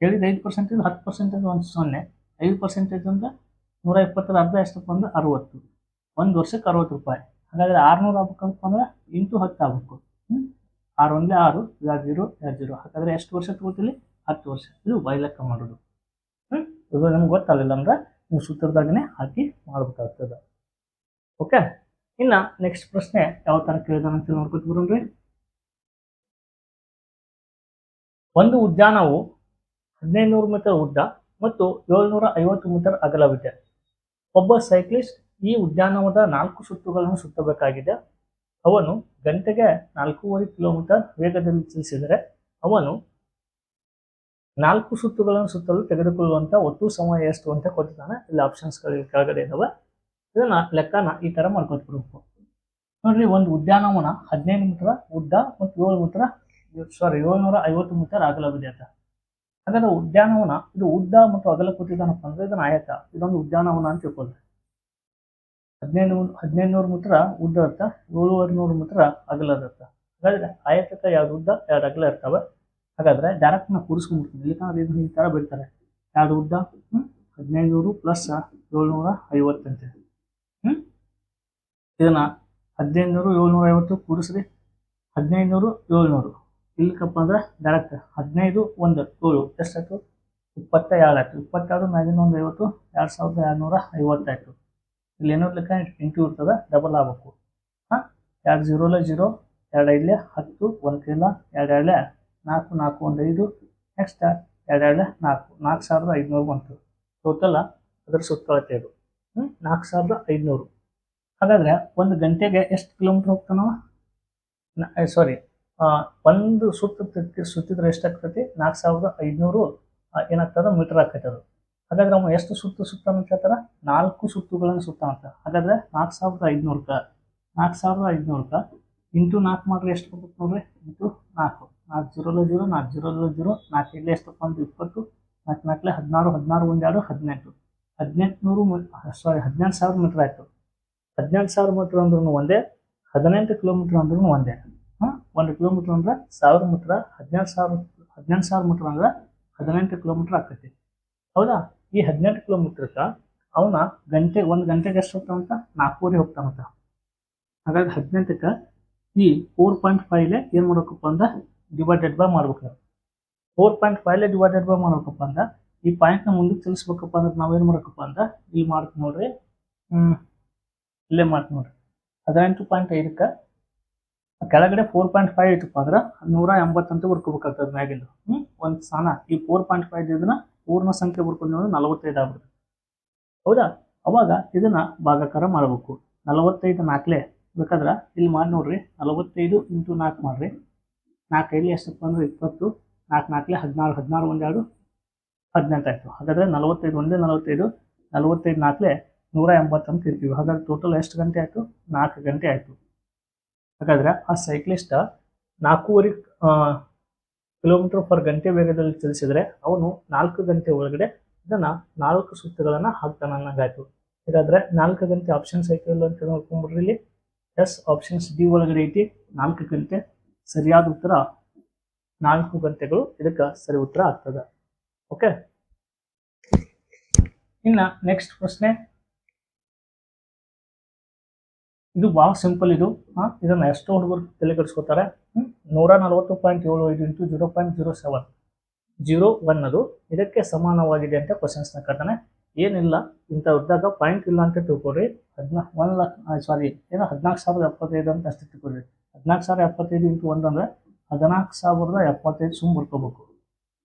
ಕೇಳಿದ ಐದು ಪರ್ಸೆಂಟೇಜ್ ಹತ್ತು ಪರ್ಸೆಂಟೇಜ್ ಒಂದು ಸೊನ್ನೆ, ಐದು ಪರ್ಸೆಂಟೇಜ್ ಅಂದ್ರೆ ನೂರ ಇಪ್ಪತ್ತರ ಅರ್ಧ ಎಷ್ಟಪ್ಪ ಅಂದ್ರೆ ಅರುವತ್ತು. ಒಂದು ವರ್ಷಕ್ಕೆ ಅರವತ್ತು ರೂಪಾಯಿ. ಹಾಗಾದ್ರೆ ಆರುನೂರು ಆಗ್ಬೇಕಂತ ಅಂದ್ರೆ ಇಂಟು ಹತ್ತು ಆಗಬೇಕು. ಹ್ಞೂ ಆರು ಒಂದೇ ಆರು, ಎರಡು ಜೀರೋ ಎರಡು ಜೀರೋ. ಹಾಗಾದ್ರೆ ಎಷ್ಟು ವರ್ಷ ತಗೋತೀವಿ ಹತ್ತು ವರ್ಷ. ಇದು ಬೈ ಲೆಕ್ಕ ಮಾಡೋದು. ಹ್ಞೂ ಇದು ನಿಮ್ಗೆ ಗೊತ್ತಾಗಲಿಲ್ಲ ಅಂದ್ರೆ ನೀವು ಸೂತ್ರದಾಗನೇ ಹಾಕಿ ಮಾಡ್ಬೇಕಾಗ್ತದೆ. ಓಕೆ ಇನ್ನ ನೆಕ್ಸ್ಟ್ ಪ್ರಶ್ನೆ ಯಾವ ತರ ಕೇಳಿದಾನ ಅಂತ ನೋಡ್ಕೊತ ಬರೋಣ್ರಿ. ಒಂದು ಉದ್ಯಾನವು ಹದಿನೈದು ಮೀಟರ್ ಉದ್ದ ಮತ್ತು ಏಳ್ನೂರ ಐವತ್ತು ಮೀಟರ್ ಅಗಲವಿದೆ. ಒಬ್ಬ ಸೈಕ್ಲಿಸ್ಟ್ ಈ ಉದ್ಯಾನವದ ನಾಲ್ಕು ಸುತ್ತುಗಳನ್ನು ಸುತ್ತಬೇಕಾಗಿದೆ. ಅವನು ಗಂಟೆಗೆ ನಾಲ್ಕೂವರೆ ಕಿಲೋಮೀಟರ್ ವೇಗದಲ್ಲಿ ಚಲಿಸಿದರೆ ಅವನು ನಾಲ್ಕು ಸುತ್ತುಗಳನ್ನು ಸುತ್ತಲು ತೆಗೆದುಕೊಳ್ಳುವಂಥ ಒಟ್ಟು ಸಮಯ ಎಷ್ಟು ಅಂತ ಕೊಟ್ಟಿದ್ದಾನೆ. ಇಲ್ಲಿ ಆಪ್ಷನ್ಸ್ಗಳು ಕೆಳಗಡೆ ಇದಾವೆ. ಇದನ್ನ ಲೆಕ್ಕನ ಈ ತರ ಬಿಡಬೇಕು ನೋಡ್ರಿ, ಒಂದು ಉದ್ಯಾನವನ ಹದಿನೈದು ಮೀಟರ್ ಉದ್ದ ಮತ್ತು ಏಳು ಮೀಟರ್ ಸಾರಿ ಏಳ್ನೂರ ಐವತ್ತು ಮೀಟರ್ ಅಗಲವಿದೆ ಅಂತ. ಹಾಗಾದ್ರೆ ಉದ್ಯಾನವನ, ಇದು ಉದ್ದ ಮತ್ತು ಅಗಲ ಕೊಟ್ಟಿದ್ದಾನಪ್ಪ ಅಂದ್ರೆ ಇದನ್ನ ಆಯತ, ಇದೊಂದು ಉದ್ಯಾನವನ ಅಂತ ತಿಳ್ಕೊಳ್ಳಿ ಹದಿನೈದು ಹದಿನೈದು ನೂರು ಮೀಟರ್ ಉದ್ದ ಇರುತ್ತೆ ಏಳುವರೆ ನೂರು ಮೀಟರ್ ಅಗಲ ಇರುತ್ತೆ. ಹಾಗಾದ್ರೆ ಆಯತಕ್ಕ ಎರಡು ಉದ್ದ ಎರಡು ಅಗಲ ಇರ್ತಾವೆ? ಹಾಗಾದ್ರೆ ಡೈರೆಕ್ಟ್ ನಾವು ಕೂರಿಸ್ಕೊಂಡ್ಬಿಡ್ತೀನಿ ಇದು ಈ ತರ ಬಿಡ್ತಾರೆ. ಎರಡು ಉದ್ದ? ಹದಿನೈದು ನೂರು ಪ್ಲಸ್ ಏಳ್ನೂರ ಐವತ್ತು ಹ್ಮ್? ಇದನ್ನ ಹದಿನೈದು ನೂರು ಏಳ್ನೂರ ಐವತ್ತು ಕೂಡಿಸ್ರಿ ಹದಿನೈದು ನೂರು ಏಳ್ನೂರು. ಇಲ್ಲಕಪ್ಪ ಅಂದ್ರೆ ಡೈರೆಕ್ಟ್ ಹದಿನೈದು ಒಂದು ಏಳು. ಎಷ್ಟಾಯ್ತು? ಇಪ್ಪತ್ತ ಎರಡು ಆಯ್ತು ಇಪ್ಪತ್ತೆರಡು ಮ್ಯಾಗಿನ ಒಂದು ಐವತ್ತು, ಎರಡು ಸಾವಿರದ ಎರಡುನೂರ ಐವತ್ತಾಯ್ತು. ಇಲ್ಲಿ ಏನೋ ಲೆಕ್ಕ ಇಂಟು ಇರ್ತದೆ ಡಬಲ್ ಆಗ್ಬೇಕು. ಹಾಂ? ಎರಡು ಜೀರೋಲೆ ಜೀರೋ ಎರಡು ಐದಲೆ ಹತ್ತು, ಒಂದು ಕೈಲ ಎರಡು ಎರಡಲೆ ನಾಲ್ಕು ನಾಲ್ಕು ಒಂದು ಐದು. ನೆಕ್ಸ್ಟ್ ಎರಡು ಎರಡಲೆ ನಾಲ್ಕು. ನಾಲ್ಕು ಸಾವಿರದ ಐದುನೂರು ಬಂತು. ಟೋಟಲ್ ಅದರ ಸುತ್ತಳತೆ ಇದು. ಹ್ಞೂ ನಾಲ್ಕು ಸಾವಿರದ ಐದುನೂರು. ಹಾಗಾದ್ರೆ ಒಂದು ಗಂಟೆಗೆ ಎಷ್ಟು ಕಿಲೋಮೀಟ್ರ್ ಹೋಗ್ತಾನವ? ಸಾರಿ ಒಂದು ಸುತ್ತ ಸುತ್ತಿದ್ರೆ ಎಷ್ಟಾಗ್ತೈತಿ? ನಾಲ್ಕು ಸಾವಿರದ ಐದುನೂರು ಏನಾಗ್ತದ? ಮೀಟರ್ ಆಕೈತೆ ಅದು ಹಾಗಾದ್ರೆ ಎಷ್ಟು ಸುತ್ತು ಸುತ್ತ ಅಂತ ಹೇಳ್ತಾರೆ? ನಾಲ್ಕು ಸುತ್ತುಗಳನ್ನು ಸುತ್ತ ಅಂತ. ಹಾಗಾದ್ರೆ ನಾಲ್ಕು ಸಾವಿರದ ಐದುನೂರಕ್ಕ, ನಾಲ್ಕು ಸಾವಿರದ ಐದುನೂರಕ್ಕ ಇಂಟು ನಾಲ್ಕು ಮಾಡ್ರೆ ಎಷ್ಟು ಬರ್ತದೆ ನೋಡ್ರಿ? ಇಂಟು ನಾಲ್ಕು. ನಾಲ್ಕು ಜೀರೋಲ ಜೀರೋ, ನಾಲ್ಕು ಜೀರೋಲ ಜೀರೋ, ನಾಲ್ಕು ಇಲ್ಲೇ ಎಷ್ಟಪ್ಪ ಅಂದ್ರೆ ಇಪ್ಪತ್ತು, ನಾಲ್ಕು ನಾಲ್ಕಲೆ ಹದಿನಾರು ಹದಿನಾರು ಒಂದೆರಡು, ಹದಿನೆಂಟು. ಹದಿನೆಂಟುನೂರು ಸಾರಿ ಹದಿನೆಂಟು ಸಾವಿರ ಮೀಟರ್ ಆಯಿತು. ಹದಿನೆಂಟು ಸಾವಿರ ಮೀಟರ್ ಅಂದ್ರೂ ಒಂದೇ, ಹದಿನೆಂಟು ಕಿಲೋಮೀಟರ್ ಅಂದ್ರೂ ಒಂದೇ. ಹಾಂ, ಒಂದು ಕಿಲೋಮೀಟರ್ ಅಂದ್ರೆ ಸಾವಿರ ಮೀಟ್ರ್, ಹದಿನೆಂಟು ಸಾವಿರ ಹದಿನೆಂಟು ಸಾವಿರ ಮೀಟ್ರ್ ಅಂದ್ರೆ ಹದಿನೆಂಟು ಕಿಲೋಮೀಟ್ರ್ ಆಗ್ತೈತಿ. ಹೌದಾ? ಈ ಹದಿನೆಂಟು ಕಿಲೋಮೀಟ್ರಕ್ಕ ಅವನ ಗಂಟೆ, ಒಂದು ಗಂಟೆಗೆ ಎಷ್ಟು ಹೋಗ್ತಾವಂತ ನಾಲ್ಕೂವರೆ ಹೋಗ್ತಾವಂತ ಹಾಗಾಗಿ ಹದಿನೆಂಟಕ್ಕೆ ಈ ಫೋರ್ ಪಾಯಿಂಟ್ ಫೈವ್ಲೆ ಏನು ಮಾಡ್ಬೇಕಪ್ಪ ಅಂದ್ರೆ ಡಿವೈಡೆಡ್ ಬೈ ಮಾಡ್ಬೇಕು. ಫೋರ್ ಪಾಯಿಂಟ್ ಫೈವ್ಲೆ ಡಿವೈಡೆಡ್ ಬೈ ಮಾಡ್ಬೇಕಪ್ಪ ಅಂದ್ರೆ ಈ ಪಾಯಿಂಟ್ನ ಮುಂದಕ್ಕೆ ತಿಳಿಸ್ಬೇಕಪ್ಪ ಅಂದ್ರೆ ನಾವೇನು ಮಾಡ್ಬೇಕಪ್ಪ ಅಂದ್ರೆ ಇಲ್ಲಿ ಮಾಡ್ತೀವಿ ನೋಡ್ರಿ. ಇಲ್ಲೇ ಮಾಡ್ತೀವಿ ನೋಡ್ರಿ. ಹದಿನೆಂಟು ಪಾಯಿಂಟ್ ಐದಕ್ಕೆ ಕೆಳಗಡೆ ಫೋರ್ ಪಾಯಿಂಟ್ ಫೈವ್ ಐತಪ್ಪ ಅಂದ್ರೆ ನೂರ ಎಂಬತ್ತಂತ ಬರ್ಕೋಬೇಕಾಗ್ತದೆ ಮ್ಯಾಗಿಂದು. ಹ್ಞೂ ಒಂದು ಸ್ಥಾನ. ಈ ಫೋರ್ ಪಾಯಿಂಟ್ ಫೈವ್ ಇದನ್ನ ಪೂರ್ಣ ಸಂಖ್ಯೆ ಬರ್ಕೊಂಡು ನೋಡಿದ್ರೆ ನಲವತ್ತೈದು ಆಗ್ಬಿಡುತ್ತೆ ಹೌದಾ? ಅವಾಗ ಇದನ್ನ ಭಾಗಾಕಾರ ಮಾಡಬೇಕು. ನಲವತ್ತೈದು ನಾಲ್ಕಲೇ ಬೇಕಾದ್ರೆ ಇಲ್ಲಿ ಮಾಡಿ ನೋಡ್ರಿ. ನಲವತ್ತೈದು ಇಂಟು ನಾಲ್ಕು ಮಾಡ್ರಿ. ನಾಲ್ಕೈದು ಎಷ್ಟಪ್ಪ ಅಂದ್ರೆ ಇಪ್ಪತ್ತು. ನಾಲ್ಕು ನಾಲ್ಕಲೆ ಹದಿನಾರು. ಹದಿನಾರು ಒಂದೆರಡು ಹದಿನೆಂಟು ಆಯಿತು. ಹಾಗಾದ್ರೆ ನಲವತ್ತೈದು ಒಂದೇ ನಲವತ್ತೈದು ನಲವತ್ತೈದು ನಾಲ್ಕಲೆ ನೂರ ಎಂಬತ್ತು ಅಂತ ಇರ್ತೀವಿ ಹಾಗಾದ್ರೆ ಟೋಟಲ್ ಎಷ್ಟು ಗಂಟೆ ಆಯಿತು? ನಾಲ್ಕು ಗಂಟೆ ಆಯಿತು. ಹಾಗಾದ್ರೆ ಆ ಸೈಕ್ಲಿಸ್ಟ ನಾಲ್ಕೂವರೆ ಕಿಲೋಮೀಟರ್ ಪರ್ ಗಂಟೆ ವೇಗದಲ್ಲಿ ಚಲಿಸಿದರೆ ಅವನು ನಾಲ್ಕು ಗಂಟೆ ಒಳಗಡೆ ಇದನ್ನ ನಾಲ್ಕು ಸುತ್ತುಗಳನ್ನು ಹಾಕ್ತಾನೆ ಅನ್ನಂಗಾಯ್ತು ಹಾಗಾದ್ರೆ ನಾಲ್ಕು ಗಂಟೆ ಆಪ್ಷನ್ ಸೈಕಲ್ ಅಂತ ನೋಡ್ಕೊಂಡ್ಬಿಡ್ರಿ ಇಲ್ಲಿ. ಎಸ್ ಆಪ್ಷನ್ಸ್ ಡಿ ಒಳಗಡೆ ಐತಿ. ನಾಲ್ಕು ಗಂಟೆ. ಸರಿಯಾದ ಉತ್ತರ ನಾಲ್ಕು ಗಂಟೆಗಳು ಇದಕ್ಕೆ ಸರಿ ಉತ್ತರ ಆಗ್ತದೆ. ಓಕೆ ಇನ್ನ ನೆಕ್ಸ್ಟ್ ಪ್ರಶ್ನೆ. ಇದು ಭಾಳ ಸಿಂಪಲ್ ಇದು. ಹಾ, ಇದನ್ನ ಎಷ್ಟೋ ಹುಡುಗರು ತಲೆ ಕೆಡಿಸ್ಕೋತಾರೆ. ನೂರ ನಲವತ್ತು ಪಾಯಿಂಟ್ ಏಳು ಐದು into zero point zero seven. Zero one ಅದು. ಇದಕ್ಕೆ ಸಮಾನವಾಗಿದೆ ಅಂತ ಕ್ವಶನ್ಸ್ನ ಕರ್ತಾನೆ. ಏನಿಲ್ಲ ಇಂಥ ಉದ್ದಾಗ ಪಾಯಿಂಟ್ ಇಲ್ಲ ಅಂತ ತಿಳ್ಕೊಡ್ರಿ ಹದಿನಾ ಒನ್ ಲಕ್ಷ ಸಾರಿ ಏನೋ ಹದಿನಾಲ್ಕು ಸಾವಿರದ ಎಪ್ಪತ್ತೈದು ಅಂತ ಅಷ್ಟೇ ತಿಳ್ಕೊಡ್ರಿ ಹದಿನಾಲ್ಕು ಸಾವಿರದ ಎಪ್ಪತ್ತೈದು ಇಂಟು ಒಂದು ಅಂದ್ರೆ ಹದಿನಾಲ್ಕು ಸಾವಿರದ ಎಪ್ಪತ್ತೈದು ಸುಮ್ ಬರ್ಕೋಬೇಕು.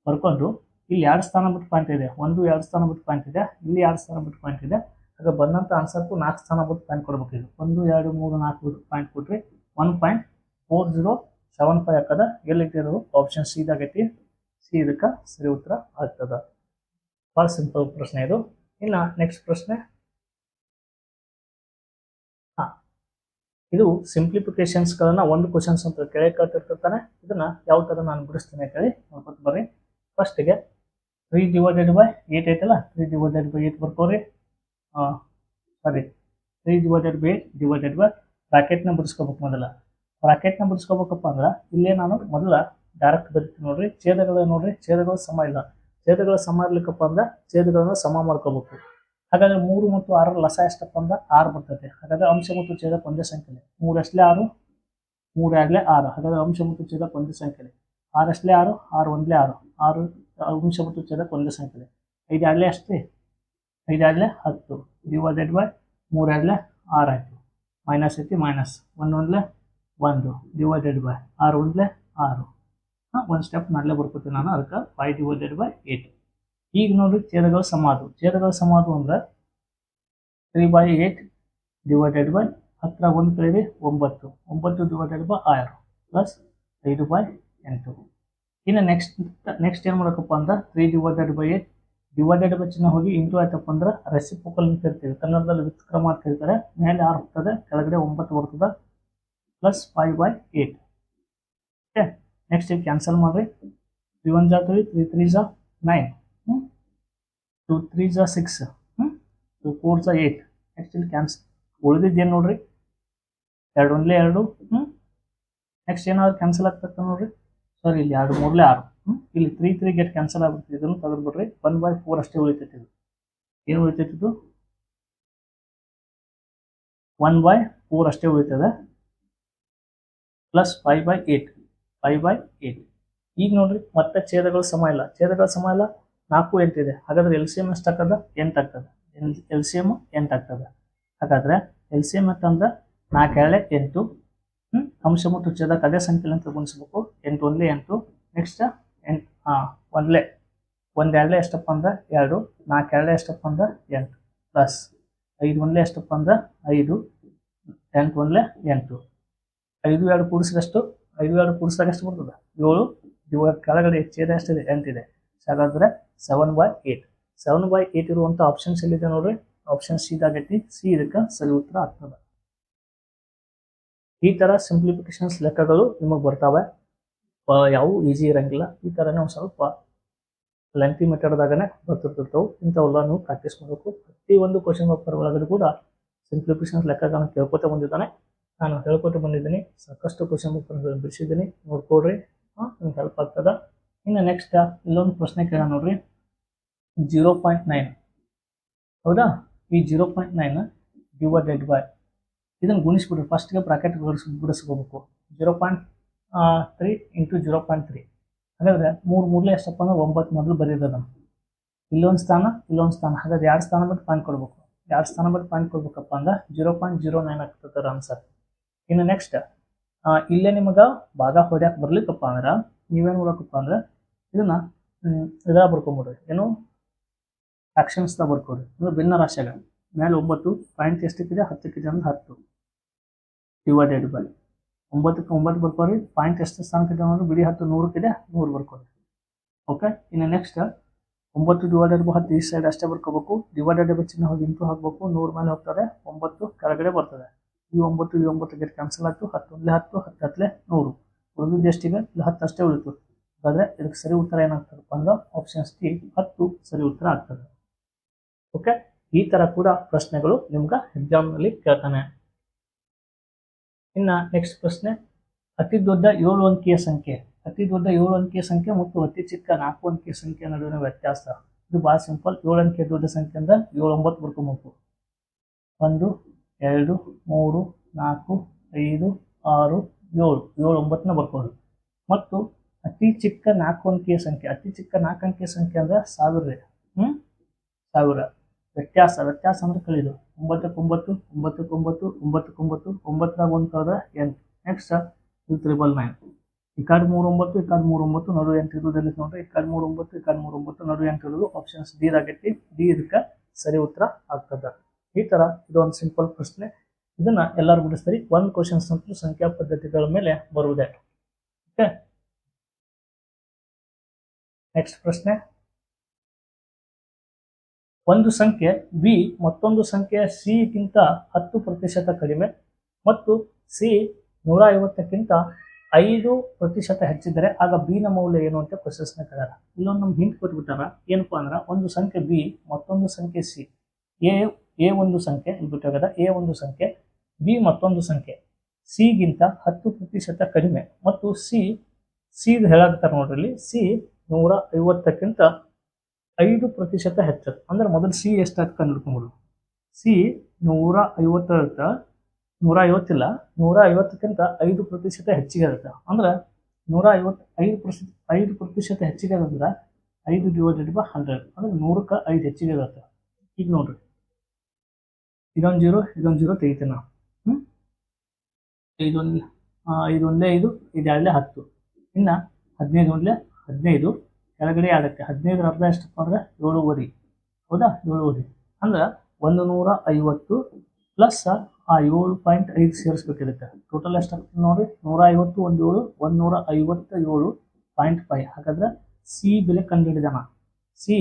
ಬರ್ಕೊಂಡು ಇಲ್ಲಿ ಎರಡು ಸ್ಥಾನ ಬಿಟ್ಟು ಪಾಯಿಂಟ್ ಇದೆ. ಒಂದು, ಎರಡು ಸ್ಥಾನ ಬಿಟ್ಟು ಪಾಯಿಂಟ್ ಇದೆ. ಇಲ್ಲಿ ಎರಡು ಸ್ಥಾನ ಬಿಟ್ಟು ಪಾಯಿಂಟ್ ಇದೆ. ಆಗ ಬಂದಂಥ ಆನ್ಸರ್ಗೂ ನಾಲ್ಕು ಸ್ಥಾನ ಬಿಟ್ಟು ಪಾಯಿಂಟ್ ಕೊಡಬೇಕು ಇದು. ಒಂದು, ಎರಡು, ಮೂರು, ನಾಲ್ಕು ಬಿಟ್ಟು ಪಾಯಿಂಟ್ ಕೊಟ್ರಿ one point four zero seven five ಹಾಕದ ಎಲ್ಲಿ ಇಟ್ಟಿರೋ ಆಪ್ಷನ್ ಸಿ ಇದಾಗೈತಿ ಸಿ ಇದಕ್ಕೆ ಸರಿ ಉತ್ತರ ಆಗ್ತದ. ಭಾಳ ಸಿಂಪಲ್ ಪ್ರಶ್ನೆ ಇದು. ಇಲ್ಲ ನೆಕ್ಸ್ಟ್ ಪ್ರಶ್ನೆ. ಹಾ. ಇದು ಸಿಂಪ್ಲಿಫಿಕೇಶನ್ಸ್ಗಳನ್ನು ಒಂದು ಕ್ವಶನ್ಸ್ ಅಂತ ಕೆಳಗೆ ಕೇಳ್ತಿರ್ತಾನೆ. ಇದನ್ನ ಯಾವ ಥರ ನಾನು ಬಿಡಿಸ್ತೀನಿ ಅಂತ ಹೇಳಿ ನೋಡ್ಕೊತ ಬರ್ರಿ. ಫಸ್ಟಿಗೆ ತ್ರೀ ಡಿವೈಡೆಡ್ ಬೈ ಏಟ್ ಐತಲ್ಲ? Three divided by eight ಬರ್ಕೋರಿ. Sorry three divided by eight divided by ಬ್ರಾಕೆಟ್ನ ಬಿಡಿಸ್ಕೋಬೇಕು ಮೊದಲ. ಬ್ರಾಕೆಟ್ನ ಬಿಡಿಸ್ಕೋಬೇಕಪ್ಪ ಅಂದ್ರೆ ಇಲ್ಲೇ ನಾನು ಮೊದಲ ಡೈರೆಕ್ಟ್ ಬರೀತೀನಿ ನೋಡ್ರಿ. ಛೇದಗಳ ನೋಡ್ರಿ. ಛೇದಗಳು ಸಮ ಇಲ್ಲ. ಛೇದಗಳ ಸಮ ಇರ್ಲಿಕ್ಕಪ್ಪ ಅಂದ್ರೆ ಛೇದಗಳನ್ನ ಸಮ ಮಾಡ್ಕೋಬೇಕು. ಹಾಗಾದ್ರೆ ಮೂರು ಮತ್ತು ಆರರ ಲಸ ಎಷ್ಟಪ್ಪ ಅಂದ್ರೆ ಆರು ಬರ್ತದೆ ಹಾಗಾದ್ರೆ ಅಂಶ ಮತ್ತು ಛೇದ ಒಂದೇ ಸಂಖ್ಯೆ ಮೂರಷ್ಟಲೇ ಆರು ಮೂರಾಗ್ಲೇ ಆರು. ಹಾಗಾದ್ರೆ ಅಂಶ ಮತ್ತು ಛೇದ ಒಂದೇ ಸಂಖ್ಯೆ ಆರಷ್ಟಲೇ ಆರು ಆರು ಒಂದಲೇ ಆರು. ಆರು ಅಂಶ ಮತ್ತು ಛೇದಕ ಒಂದೇ ಸಂಖ್ಯೆ ಐದು ಆಡ್ಲೆ ಅಷ್ಟೇ. ಐದು ಆಡ್ಲೆ ಹತ್ತು. ಡಿವೈಡೆಡ್ ಬೈ ಮೂರಾಡ್ಲೆ ಆರು ಆಯಿತು. ಮೈನಸ್ ಐತಿ ಮೈನಸ್ ಒಂದು ಒಂದಲೇ ಒಂದು. ಡಿವೈಡೆಡ್ ಬೈ ಆರು ಒಂದ್ಲೆ ಆರು. ಹಾಂ, ಒಂದು ಸ್ಟೆಪ್ ಮಾಡಲೇ ಬರ್ಕೋತೀನಿ ನಾನು ಅದಕ್ಕೆ. ಫೈವ್ ಡಿವೈಡೆಡ್ ಬೈ ಏಯ್ಟ್ ಈಗ ನೋಡಿ ಛೇದಗಳ ಸಮಾಧು ಛೇದಗಳ ಸಮಾಧು ಅಂದ್ರೆ three by eight divided by ಹತ್ತಿರ ಒಂದು ಕಡೆ ಒಂಬತ್ತು. ಒಂಬತ್ತು ಡಿವೈಡೆಡ್ ಬೈ ಆರು. ಪ್ಲಸ್ ಐದು ಬೈ ಎಂಟು. ಇನ್ನು ನೆಕ್ಸ್ಟ್ ನೆಕ್ಸ್ಟ್ ಏನು ಮಾಡಬೇಕಪ್ಪ ಅಂದ್ರೆ three divided by eight divided by ಚಿನ್ನ ಹೋಗಿ ಇಂಟು ಆಯ್ತಪ್ಪ ಅಂದ್ರೆ ರೆಸಿಪೋಕಲ್ ಅಂತ ಕರಿತೀವಿ ಕನ್ನಡದಲ್ಲಿ ವ್ಯುತ್ಕ್ರಮ ಅಂತ ಹೇಳ್ತಾರೆ. ಮೇಲೆ ಆರು ಹೋಗ್ತದೆ, ಕೆಳಗಡೆ ಒಂಬತ್ತು ಬರ್ತದೆ plus five by eight okay next ಈಗ ಕ್ಯಾನ್ಸಲ್ ಮಾಡಿರಿ? ತ್ರೀ ಒನ್ ಜಾ ತ್ರೀ ತ್ರೀ ತ್ರೀ ಜಾ ನೈನ್ ಟು ತ್ರೀ ಜಾ ಸಿಕ್ಸ್ ಟು ಫೋರ್ ಜಾ ಏಟ್ ನೆಕ್ಸ್ಟ್ ಇಲ್ಲಿ ಕ್ಯಾನ್ಸಲ್ ಉಳಿದಿದ್ದೇನು ನೋಡ್ರಿ? ಎರಡು ಒಂದ್ಲೇ ಎರಡು. ಹ್ಞೂ ನೆಕ್ಸ್ಟ್ ಏನಾದ್ರು ಕ್ಯಾನ್ಸಲ್ ಆಗ್ತಕ್ಕ ನೋಡ್ರಿ? ಸಾರಿ ಇಲ್ಲಿ ಎರಡು ಮೂರ್ಲೆ ಆರು? ಇಲ್ಲಿ ತ್ರೀ ತ್ರೀ ಗೆಟ್ ಕ್ಯಾನ್ಸಲ್ ಆಗುತ್ತೆ ಇದನ್ನು ತೆಗೆದ್ಬಿಡ್ರಿ ಒನ್ ಬೈ ಫೋರ್ ಅಷ್ಟೇ ಉಳಿತೈತಿ ಇದು. ಏನು ಉಳಿತೈತಿ ಇದು? ಒನ್ ಬೈ ಫೋರ್ ಅಷ್ಟೇ ಉಳಿತದೆ. Plus five by eight five by eight ಈಗ ನೋಡ್ರಿ, ಮತ್ತೆ ಛೇದಗಳು ಸಮ ಇಲ್ಲ. ಛೇದಗಳ ಸಮ ಇಲ್ಲ. ನಾಲ್ಕು ಎಂಟಿದೆ ಹಾಗಾದ್ರೆ ಎಲ್ ಸಿ ಎಂ ಎಷ್ಟು ಹಾಕದ ಎಂಟು ಆಗ್ತದೆ. ಎಲ್ ಸಿ ಎಂ ಎಂಟು ಆಗ್ತದೆ. ಹಾಗಾದ್ರೆ ಎಲ್ ಸಿ ಎಂ ಅಂತಂದ್ರೆ ನಾಲ್ಕು ಏಳೆ ಎಂಟು. ಅಂಶ ಮತ್ತು ಚದ ಅದೇ ಅಂತ ಗುಣಿಸ್ಬೇಕು. ಎಂಟು ಒಂದ್ಲೆ ಎಂಟು. ನೆಕ್ಸ್ಟ್ ಎಂಟು, ಹಾಂ, ಒಂದಲೇ. ಒಂದು ಎಷ್ಟಪ್ಪ ಅಂದ್ರೆ ಎರಡು. ನಾಲ್ಕು ಎರಡಲೇ ಎಷ್ಟಪ್ಪ ಅಂದ್ರೆ ಎಂಟು. ಪ್ಲಸ್ ಐದು ಒಂದಲೇ ಎಷ್ಟಪ್ಪ ಅಂದ್ರೆ ಐದು. ಎಂಟು ಒಂದಲೇ ಎಂಟು. ಐದು ಎರಡು ಕೂಡಿಸಿದಷ್ಟು? ಐದು ಎರಡು ಕೂಡಿಸಿದಾಗ ಎಷ್ಟು ಬರ್ತದೆ? ಏಳು. ಇವಾಗ ಕೆಳಗಡೆ ಛೇದ ಎಷ್ಟಿದೆ? ಎಂಟಿದೆ ಹಾಗಾದ್ರೆ seven by eight seven by eight ಇರುವಂಥ ಆಪ್ಷನ್ಸ್ ಎಲ್ಲಿದೆ ನೋಡ್ರಿ? ಆಪ್ಷನ್ ಸಿ ಆಗೈತಿ. ಸಿ ಇದಕ್ಕೆ ಸರಿ ಉತ್ತರ ಆಗ್ತದೆ. ಈ ಥರ ಸಿಂಪ್ಲಿಫಿಕೇಶನ್ಸ್ ಲೆಕ್ಕಗಳು ನಿಮಗೆ ಬರ್ತಾವೆ. ಯಾವು ಈಸಿ ಇರಂಗಿಲ್ಲ. ಈ ಥರನೇ ಒಂದು ಸ್ವಲ್ಪ ಲೆಂತಿ ಮೆಥಡ್ದಾಗನೇ ಬರ್ತಿರ್ತಿರ್ತವೆ. ಇಂಥವೆಲ್ಲ ನೀವು ಪ್ರಾಕ್ಟೀಸ್ ಮಾಡಬೇಕು. ಪ್ರತಿ ಒಂದು ಕ್ವಶನ್ ಪೇಪರ್ ಒಳಗಡೆ ಕೂಡ ಸಿಂಪ್ಲಿಫಿಕೇಶನ್ಸ್ ಲೆಕ್ಕಗಳನ್ನು ಕೇಳ್ಕೊತಾ ಬಂದಿದ್ದಾನೆ. ನಾನು ಹೇಳ್ಕೊತ ಬಂದಿದ್ದೀನಿ. ಸಾಕಷ್ಟು ಕ್ವಶನ್ ಪೇಪರ್ಗಳನ್ನು ಬಿಡಿಸಿದ್ದೀನಿ. ನೋಡ್ಕೊಡ್ರಿ ನಿಮ್ಗೆ ಹೆಲ್ಪ್ ಆಗ್ತದೆ. ಇನ್ನು ನೆಕ್ಸ್ಟ್ ಇಲ್ಲೊಂದು ಪ್ರಶ್ನೆ ಕೇಳ ನೋಡ್ರಿ. ಜೀರೋ ಪಾಯಿಂಟ್ ನೈನ್ ಹೌದಾ? ಈ zero point nine divided by ಇದನ್ನು ಗುಣಿಸ್ಬಿಡ್ರಿ. ಫಸ್ಟ್ಗೆ ಬ್ರಾಕೆಟ್ ಗುಡಿಸ್ ಬಿಡಿಸ್ಕೋಬೇಕು zero point three into zero point three ಹಾಗಾದರೆ ಮೂರು ಮೂರಲೇ ಎಷ್ಟಪ್ಪ ಅಂದ್ರೆ ಒಂಬತ್ತು ಮೊದಲು ಬರೀತದ. ಇಲ್ಲೊಂದು ಸ್ಥಾನ ಇಲ್ಲೊಂದು ಸ್ಥಾನ. ಹಾಗಾದ್ರೆ ಎರಡು ಸ್ಥಾನ ಬಿಟ್ಟು ಪಾಯಿಂಟ್ ಕೊಡ್ಬೇಕು? ಎರಡು ಸ್ಥಾನ ಬಿಟ್ಟು ಪಾಯಿಂಟ್ ಕೊಡ್ಬೇಕಪ್ಪ ಅಂದ್ರೆ ಜೀರೋ ಪಾಯಿಂಟ್ ಜೀರೋ ನೈನ್ ಆಗ್ತದೆ ಆನ್ಸರ್ ಇನ್ನು ನೆಕ್ಸ್ಟ್ ಇಲ್ಲೇ ನಿಮಗೆ ಭಾಗ ಹೊಡ್ಯಾಕೆ ಬರ್ಲಿಕ್ಕಪ್ಪ ಅಂದ್ರೆ ನೀವೇನು ಮಾಡ್ಬೇಕಪ್ಪ ಅಂದ್ರೆ ಇದನ್ನ ಇದಾಗ ಬರ್ಕೊಂಬಿಡ್ರಿ. ಏನು? ಆಕ್ಷನ್ಸ್ದಾಗ ಬರ್ಕೊಡ್ರಿ. ಅಂದ್ರೆ ಭಿನ್ನ ರಾಶಿಯಾಗ. ಮೇಲೆ ಒಂಬತ್ತು, ಪಾಯಿಂಟ್ ಎಷ್ಟಕ್ಕಿದೆ ಹತ್ತಕ್ಕಿದೆ ಅಂದ್ರೆ ಹತ್ತು. ಡಿವೈಡೆಡ್ ಬೈ ಒಂಬತ್ತಕ್ಕೆ ಒಂಬತ್ತು ಬರ್ಕೋರಿ, ಪಾಯಿಂಟ್ ಎಷ್ಟು ಸ್ಥಾನಕ್ಕಿದೆ ಅಂದ್ರೆ ಬಿಡಿ ಹತ್ತು, ನೂರಕ್ಕಿದೆ, ನೂರು ಬರ್ಕೋರಿ. ಓಕೆ ಇನ್ನು ನೆಕ್ಸ್ಟ್ ಒಂಬತ್ತು ಡಿವೈಡೆಡ್ ಬೈ ಹತ್ತು, ಈ ಸೈಡ್ ಅಷ್ಟೇ ಬರ್ಕೋಬೇಕು. ಡಿವೈಡೆಡ್ ಬೈ ಚಿನ್ನ ಹೋಗಿ ಇಂಟು ಹಾಕಬೇಕು, ನೂರು ಮೇಲೆ ಹೋಗ್ತಾರೆ ಒಂಬತ್ತು ಕೆಳಗಡೆ ಬರ್ತದೆ. ಈ ಒಂಬತ್ತು ಈ ಒಂಬತ್ತು ಗೇಟ್ ಕ್ಯಾನ್ಸಲ್ ಹತ್ತು ಒಂದೇ ಹತ್ತು ಹತ್ತು ಹತ್ತಲೇ ನೂರು. ಉಳಿದು ಎಷ್ಟಿದೆ ಇಲ್ಲಿ, ಹತ್ತು ಅಷ್ಟೇ ಉಳಿತು. ಹಾಗಾದ್ರೆ ಇದಕ್ಕೆ ಸರಿ ಉತ್ತರ ಏನಾಗ್ತದಪ್ಪ ಅಂದ್ರೆ ಆಪ್ಷನ್ಸ್ ಟಿ ಹತ್ತು ಸರಿ ಉತ್ತರ ಆಗ್ತದೆ. ಓಕೆ ಈ ತರ ಕೂಡ ಪ್ರಶ್ನೆಗಳು ನಿಮ್ಗೆ ಎಕ್ಸಾಮ್ನಲ್ಲಿ ಕೇಳ್ತಾನೆ. ಇನ್ನ ನೆಕ್ಸ್ಟ್ ಪ್ರಶ್ನೆ, ಅತಿ ದೊಡ್ಡ ಏಳು ಅಂಕಿಯ ಸಂಖ್ಯೆ. ಅತಿ ದೊಡ್ಡ ಏಳು ಅಂಕಿಯ ಸಂಖ್ಯೆ ಮತ್ತು ಅತಿ ಚಿಕ್ಕ ನಾಲ್ಕು ಅಂಕಿಯ ಸಂಖ್ಯೆ ನಡುವಿನ ವ್ಯತ್ಯಾಸ. ಇದು ಭಾಳ ಸಿಂಪಲ್ ಏಳು ಅಂಕಿಯ ದೊಡ್ಡ ಸಂಖ್ಯೆ ಅಂದ್ರೆ ಏಳು ಒಂಬತ್ತು ಬರ್ಕೊಬೇಕು. ಒಂದು, ಎರಡು, ಮೂರು, ನಾಲ್ಕು, ಐದು, ಆರು, ಏಳು. ಏಳು ಒಂಬತ್ತನ್ನ ಬರ್ಕೋದು ಮತ್ತು ಅತಿ ಚಿಕ್ಕ ನಾಲ್ಕು ಅಂಕಿಯ ಸಂಖ್ಯೆ. ಅತಿ ಚಿಕ್ಕ ನಾಲ್ಕು ಅಂಕಿಯ ಸಂಖ್ಯೆ ಅಂದ್ರೆ ಸಾವಿರ ಹ್ಮ್? ಸಾವಿರ. ವ್ಯತ್ಯಾಸ ವ್ಯತ್ಯಾಸ ಅಂದ್ರೆ ಕಳಿದು. ಒಂಬತ್ತಕ್ಕೆ ಒಂಬತ್ತು ಒಂಬತ್ತಕ್ಕೆ ಒಂಬತ್ತು ಒಂಬತ್ತಕ್ಕೆ ಒಂಬತ್ತು ಒಂಬತ್ತರಾಗ ಒಂದು ಕಳೆದ್ರೆ ಎಂಟು. ನೆಕ್ಸ್ಟ್ ಟು ತ್ರಿಬಲ್ ನೈನ್ ಈ ಕಾರ್ಡ್ ಮೂರು ಒಂಬತ್ತು ಈ ಕಾರ್ಡ್ ಮೂರು ಒಂಬತ್ತು ನಡು ಎಂಟು ಇರೋದಲ್ಲಿ ನೋಡ್ರಿ. ಈ ಕಾರ್ಡ್ ಮೂರು ಒಂಬತ್ತು ಈ ಕಾರ್ಡ್ ಮೂರು ಒಂಬತ್ತು ನಡು ಎಂಟು ಇರೋದು ಆಪ್ಷನ್ಸ್ ಡಿ ಆಗೈತಿ. ಡಿ ಇದಕ್ಕೆ ಸರಿ ಉತ್ತರ ಆಗ್ತದೆ. ಈ ತರ ಇದೊಂದು ಸಿಂಪಲ್ ಪ್ರಶ್ನೆ. ಇದನ್ನ ಎಲ್ಲರೂ ಬಿಡಿಸ್ತಾರೆ. ಒಂದು ಕ್ವಶನ್ಸ್ ಅಂತೂ ಸಂಖ್ಯಾ ಪದ್ಧತಿಗಳ ಮೇಲೆ ಬರುವುದೇ. ಓಕೆ ನೆಕ್ಸ್ಟ್ ಪ್ರಶ್ನೆ. ಒಂದು ಸಂಖ್ಯೆ ಬಿ ಮತ್ತೊಂದು ಸಂಖ್ಯೆ ಸಿಗಿಂತ ಹತ್ತು ಪ್ರತಿಶತ ಕಡಿಮೆ ಮತ್ತು ಸಿ ನೂರ ಐವತ್ತಕ್ಕಿಂತ ಐದು ಪ್ರತಿಶತ ಹೆಚ್ಚಿದ್ದರೆ ಆಗ ಬಿ ನ ಮೌಲ್ಯ ಏನು ಅಂತ ಕ್ವಶನ್ಸ್ನ ಕೇಳ್ಯಾರ ಇಲ್ಲೊಂದು ನಮ್ಗೆ ಹಿಂಟ್ ಕೊಟ್ಬಿಟ್ಟಾರ? ಏನಪ್ಪ ಅಂದ್ರೆ ಒಂದು ಸಂಖ್ಯೆ ಬಿ ಮತ್ತೊಂದು ಸಂಖ್ಯೆ ಸಿ ಎ ಎ ಒಂದು ಸಂಖ್ಯೆ ಬಿಟ್ಟಾಗದ ಎ ಒಂದು ಸಂಖ್ಯೆ ಬಿ ಮತ್ತೊಂದು ಸಂಖ್ಯೆ. ಸಿಗಿಂತ ಹತ್ತು ಪ್ರತಿಶತ ಕಡಿಮೆ ಮತ್ತು ಸಿ ಸಿ ಹೇಳಾಗ್ತಾರೆ ನೋಡ್ರಿ ಸಿ ನೂರ ಐವತ್ತಕ್ಕಿಂತ ಐದು ಪ್ರತಿಶತ ಹೆಚ್ಚತ್ತೆ ಅಂದ್ರೆ ಮೊದಲು ಸಿ ಎಷ್ಟಾಯ್ತು ಕಂಡುಹಿಡ್ಕೊಂಡ್ಬಿಡು. ಸಿ ನೂರ ಐವತ್ತ ನೂರ ಐವತ್ತಿಲ್ಲ ನೂರ ಐವತ್ತಕ್ಕಿಂತ ಐದು ಪ್ರತಿಶತ ಹೆಚ್ಚಿಗೆ ಇರುತ್ತೆ. ಅಂದ್ರೆ ನೂರ ಐವತ್ತು ಐದು ಪ್ರತಿಶತ ಐದು ಪ್ರತಿಶತ ಹೆಚ್ಚಿಗೆ ಅಂದ್ರೆ ಐದು ಡಿವೈಡೆಡ್ ಬೈ ಹಂಡ್ರೆಡ್ ಅಂದ್ರೆ ನೂರಕ್ಕೆ ಐದು ಹೆಚ್ಚಿಗೆ ಇರುತ್ತೆ. ಈಗ ನೋಡ್ರಿ. ಇದೊಂದು ಜೀರೋ ಇದೊಂದು ಜೀರೋ ತೆಗಿತೀನಿ ನಾವು. ಹ್ಞೂ ಐದೊಂದು ಐದೊಂದೇ ಒಂದೇ ಐದು, ಇದು ಎರಡಲೇ ಹತ್ತು. ಇನ್ನು ಹದಿನೈದು ಒಂದಲೇ ಹದಿನೈದು. ಕೆಳಗಡೆ ಆಗುತ್ತೆ ಹದಿನೈದು ಅರ್ಧ ಎಷ್ಟಪ್ಪ ಅಂದ್ರೆ ಏಳುವರಿ ಹೌದಾ? ಏಳುವರಿ ಅಂದ್ರೆ ಒಂದು ನೂರ ಐವತ್ತು ಪ್ಲಸ್ ಆ ಏಳು ಪಾಯಿಂಟ್ ಐದು ಸೇರಿಸ್ಬೇಕಿರುತ್ತೆ. ಟೋಟಲ್ ಎಷ್ಟಾಗ್ತದೆ ನೋಡಿ? ನೂರ ಐವತ್ತು, ಒಂದು ಏಳು, ಒಂದು ನೂರ ಐವತ್ತ ಏಳು ಪಾಯಿಂಟ್ ಫೈವ್ ಹಾಗಾದ್ರೆ ಸಿ ಬೆಲೆ ಕಂಡುಹಿಡಿದಾನ. ಸಿ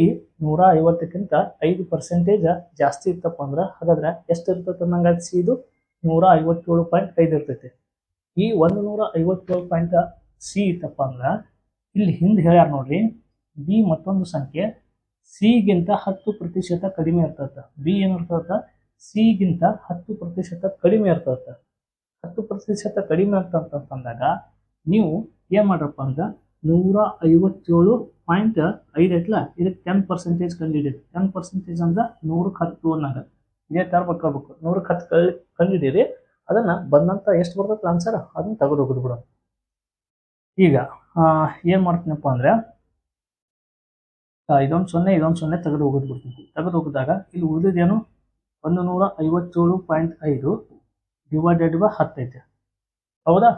ನೂರ ಐವತ್ತಕ್ಕಿಂತ ಐದು ಪರ್ಸೆಂಟೇಜ್ ಜಾಸ್ತಿ ಇತ್ತಪ್ಪ ಅಂದ್ರೆ ಹಾಗಾದ್ರೆ ಎಷ್ಟು ಇರ್ತೈತೆ ನಂಗೆ ಸಿ ಇದು ನೂರ ಐವತ್ತೇಳು ಪಾಯಿಂಟ್ ಐದು ಇರ್ತೈತಿ. ಈ ಒಂದು ನೂರ ಐವತ್ತೇಳು ಪಾಯಿಂಟ್ ಸಿ ಇತ್ತಪ್ಪ ಅಂದ್ರೆ ಇಲ್ಲಿ ಹಿಂದೆ ಹೇಳ್ಯಾರ ನೋಡ್ರಿ. ಬಿ ಮತ್ತೊಂದು ಸಂಖ್ಯೆ. ಸಿಗಿಂತ ಹತ್ತು ಪ್ರತಿಶತ ಕಡಿಮೆ ಇರ್ತದೆ. ಬಿ ಏನಿರ್ತದ? ಸಿಗಿಂತ ಹತ್ತು ಪ್ರತಿಶತ ಕಡಿಮೆ ಇರ್ತದೆ. ಹತ್ತು ಪ್ರತಿಶತ ಕಡಿಮೆ ಆಗ್ತಂತಂದಾಗ ನೀವು ಏನು ಮಾಡ್ರಪ್ಪ ಅಂದ್ರೆ ನೂರ ಐವತ್ತೇಳು ಪಾಯಿಂಟ್ ಐದು ಐತ್ಲ? ಇದಕ್ಕೆ ಟೆನ್ ಪರ್ಸೆಂಟೇಜ್ ಕಂಡುಹಿಡಿಯಿರಿ ಟೆನ್ ಪರ್ಸೆಂಟೇಜ್ ಅಂದ್ರೆ ನೂರಕ್ಕೆ ಹತ್ತು ಅನ್ನೋದು. ಇದೇ ಥರ ಬರ್ಕೋಬೇಕು. ನೂರಕ್ಕೆ ಹತ್ತು ಕಳ್ ಕಂಡಿಡೀರಿ. ಅದನ್ನ ಬಂದಂತ ಎಷ್ಟು ಬರ್ತೈತೆ ಆನ್ಸರ್ ಅದನ್ನ ತೆಗೆದು ಹೋಗುದು ಬಿಡು. ಈಗ ಏನು ಮಾಡ್ತೀನಪ್ಪ ಅಂದ್ರೆ ಇದೊಂದು ಸೊನ್ನೆ ಇದೊಂದು ಸೊನ್ನೆ ತೆಗೆದು ಹೋಗೋದು ಬಿಡ್ತೀನಿ ತೆಗೆದು ಹೋಗಿದಾಗ ಇಲ್ಲಿ ಉಳಿದಿದೇನು ಒಂದು ನೂರ ಐವತ್ತೇಳು ಪಾಯಿಂಟ್ ಐದು ಡಿವೈಡೆಡ್ ಬೈ ಹತ್ತೈತೆ ಹೌದಾ?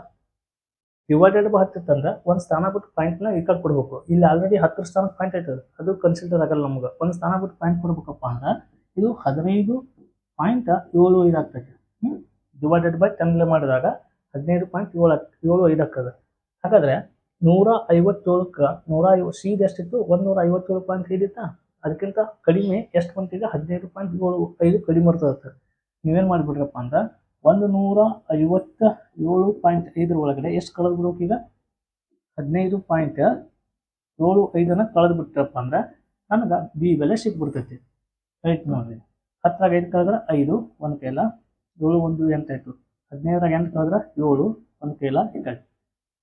ಡಿವೈಡೆಡ್ ಬೈ ಹತ್ತು ಅಂದ್ರೆ ಒಂದು ಸ್ಥಾನ ಬಿಟ್ಟು ಪಾಯಿಂಟ್ನ ಈ ಕಡೆ ಕೊಡ್ಬೇಕು. ಇಲ್ಲಿ ಆಲ್ರೆಡಿ ಹತ್ತರ ಸ್ಥಾನಕ್ಕೆ ಪಾಯಿಂಟ್ ಐತೆ. ಅದು ಕನ್ಸಿಡರ್ ಆಗಲ್ಲ ನಮ್ಗೆ. ಒಂದು ಸ್ಥಾನ ಬಿಟ್ಟು ಪಾಯಿಂಟ್ ಕೊಡ್ಬೇಕಪ್ಪ ಅಂದ್ರೆ ಇದು ಹದಿನೈದು ಪಾಯಿಂಟ್ ಏಳು ಐದು ಆಗ್ತೈತೆ. ಹ್ಞೂ ಡಿವೈಡೆಡ್ ಬೈ ಟೆನ್ಲೆ ಮಾಡಿದಾಗ ಹದಿನೈದು ಪಾಯಿಂಟ್ ಏಳು ಏಳು ಐದು ಆಗ್ತದೆ. ಹಾಗಾದ್ರೆ ನೂರ ಐವತ್ತೇಳಕ್ಕೆ ನೂರ ಐವ ಸೀದ್ ಎಷ್ಟಿತ್ತು? ಒಂದು ನೂರ ಐವತ್ತೇಳು ಪಾಯಿಂಟ್ ಐದಿತ್ತಾ ಅದಕ್ಕಿಂತ ಕಡಿಮೆ ಎಷ್ಟು ಬಂತೀಗ ಹದಿನೈದು ಪಾಯಿಂಟ್ ಏಳು, ಐದು ಕಡಿಮೆ ಬರ್ತದೆ ನೀವೇನು ಮಾಡಿಬಿಡ್ರಪ್ಪ ಅಂದ್ರೆ ಒಂದು ನೂರ ಐವತ್ತ ಏಳು ಪಾಯಿಂಟ್ ಐದರ ಒಳಗಡೆ ಎಷ್ಟು ಕಳೆದು ಈಗ? ಹದಿನೈದು ಪಾಯಿಂಟ್ ಏಳು, ಐದನ್ನು ಕಳೆದು ಬಿಟ್ರಪ್ಪ ಅಂದ್ರೆ ನನಗೆ ಬಿ ಬೆಲೆ ಸಿಕ್ಬಿಡ್ತೈತಿ. ರೈಟ್ ನೋಡಿರಿ. ಹತ್ತರಾಗ ಐದು ಕಳೆದ್ರೆ ಐದು, ಒಂದು ಕೈಲ ಏಳು ಒಂದು ಎಂಟಾಯ್ತು ಹದಿನೈದರಾಗ ಎಂಟು ಕಳೆದ್ರೆ ಏಳು, ಒಂದು ಕೈಲ ಇಕ್ಕಾಯ್ತು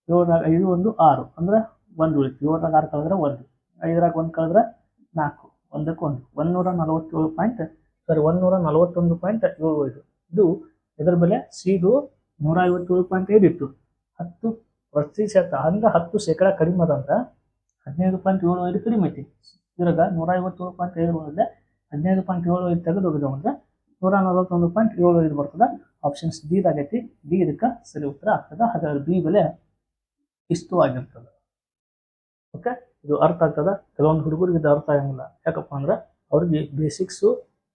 ಏಳರಾಗ ಐದು, ಒಂದು, ಆರು. ಅಂದ್ರೆ ಒಂದು ಉಳಿತು. ಏಳರಾಗ ಆರು ಕಳೆದ್ರೆ ಒಂದು. ಐದರಾಗ ಒಂದು ಕಳೆದ್ರೆ ನಾಲ್ಕು. ಒಂದಕ್ಕೆ ಒಂದು. ಒಂದೂರ ನಲವತ್ತೇಳು ಪಾಯಿಂಟ್ ಸಾರಿ ಒಂದೂರ ನಲವತ್ತೊಂದು ಪಾಯಿಂಟ್ ಏಳು ಐದು ಇದು ಇದರ ಬೆಲೆ ಸಿದು ನೂರ ಐವತ್ತೇಳು ಪಾಯಿಂಟ್ ಐದು ಇತ್ತು. ಹತ್ತು ಪ್ರತಿಶತ, ಅಂದ್ರೆ ಹತ್ತು ಶೇಕಡ ಕಡಿಮೆ ಅದಂದ್ರೆ ಹದಿನೈದು ಪಾಯಿಂಟ್ ಏಳು ಐದು ಕಡಿಮೆ ಐತಿ. ಇದ್ರಾಗ ನೂರ ಐವತ್ತೇಳು ಪಾಯಿಂಟ್ ಐದು ಒಳಗೆ ಹದಿನೈದು ಪಾಯಿಂಟ್ ಏಳು ಐದು ತೆಗೆದು ಅಂದ್ರೆ ನೂರ ನಲವತ್ತೊಂದು ಪಾಯಿಂಟ್ ಏಳು ಐದು ಬರ್ತದೆ. ಆಪ್ಷನ್ಸ್ ಡಿ ಆಗೈತಿ ಡಿ ಇದಕ್ಕೆ ಸರಿ ಉತ್ತರ ಆಗ್ತದೆ. ಹಾಗಾದ್ರೆ ಬಿ ಬೆಲೆ ಇಷ್ಟು ಆಗಿರ್ತದೆ. ಓಕೆ ಇದು ಅರ್ಥ ಆಗ್ತದೆ? ಕೆಲವೊಂದು ಹುಡುಗರಿಗೆ ಇದು ಅರ್ಥ ಆಗಂಗಿಲ್ಲ. ಯಾಕಪ್ಪ ಅಂದ್ರೆ ಅವ್ರಿಗೆ ಬೇಸಿಕ್ಸು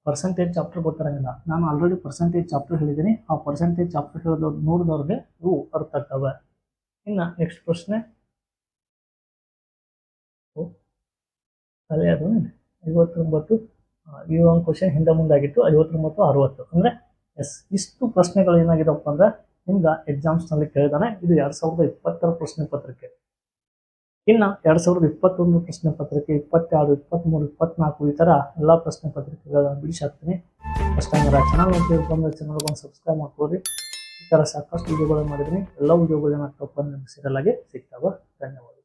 ಪರ್ಸೆಂಟೇಜ್ ಚಾಪ್ಟರ್ ಗೊತ್ತಿರಂಗಿಲ್ಲ ನಾನು ಆಲ್ರೆಡಿ ಪರ್ಸೆಂಟೇಜ್ ಚಾಪ್ಟರ್ ಹೇಳಿದ್ದೀನಿ ಆ ಪರ್ಸೆಂಟೇಜ್ ಚಾಪ್ಟರ್ ಹೇಳಿದವ್ರು ನೋಡಿದವ್ರಿಗೆ ಇವು ಅರ್ಥ ಆಗ್ತವೆ. ಇನ್ನು ನೆಕ್ಸ್ಟ್ ಪ್ರಶ್ನೆ. ಅಲ್ಲೇ ಅದು ಐವತ್ತೊಂಬತ್ತು ಈ ಒಂದು ಕ್ವಶನ್ ಹಿಂದೆ ಮುಂದಾಗಿತ್ತು. ಐವತ್ತೊಂಬತ್ತು, ಅರವತ್ತು. ಅಂದ್ರೆ ಎಸ್ ಇಷ್ಟು ಪ್ರಶ್ನೆಗಳು ಏನಾಗಿದಪ್ಪ ಅಂದ್ರೆ ನಿಮ್ಗೆ ಎಕ್ಸಾಮ್ಸ್ನಲ್ಲಿ ಕೇಳಿದಾನೆ, ಇದು ಎರಡ್ ಸಾವಿರದ ಇಪ್ಪತ್ತರ ಪ್ರಶ್ನೆ ಪತ್ರಿಕೆ. ಇನ್ನು ಎರಡ್ ಸಾವಿರದ ಇಪ್ಪತ್ತೊಂದು ಪ್ರಶ್ನೆ ಪತ್ರಿಕೆ ಇಪ್ಪತ್ತೆರಡು ಇಪ್ಪತ್ಮೂರು ಇಪ್ಪತ್ನಾಲ್ಕು ಈ ಥರ ಎಲ್ಲ ಪ್ರಶ್ನೆ ಪತ್ರಿಕೆಗಳನ್ನ ಬಿಡಿಸಿ ಹಾಕ್ತೀನಿ. ಫಸ್ಟ್ ಟೈಮ್ ಚಾನಲ್ ಬಂದ ಚಾನಲ್ಗೊಂದು ಸಬ್ಸ್ಕ್ರೈಬ್ ಮಾಡ್ಕೊಡ್ರಿ ಈ ತರ ಸಾಕಷ್ಟು ವಿಡಿಯೋಗಳು ಮಾಡಿದ್ದೀನಿ. ಎಲ್ಲ ವಿಡಿಯೋಗಳು ಏನಾಗ್ತವಪ್ಪ ನಿಮ್ಗೆ ಸಿಗಲಾಗಿ ಸಿಗ್ತಾವ. ಧನ್ಯವಾದ.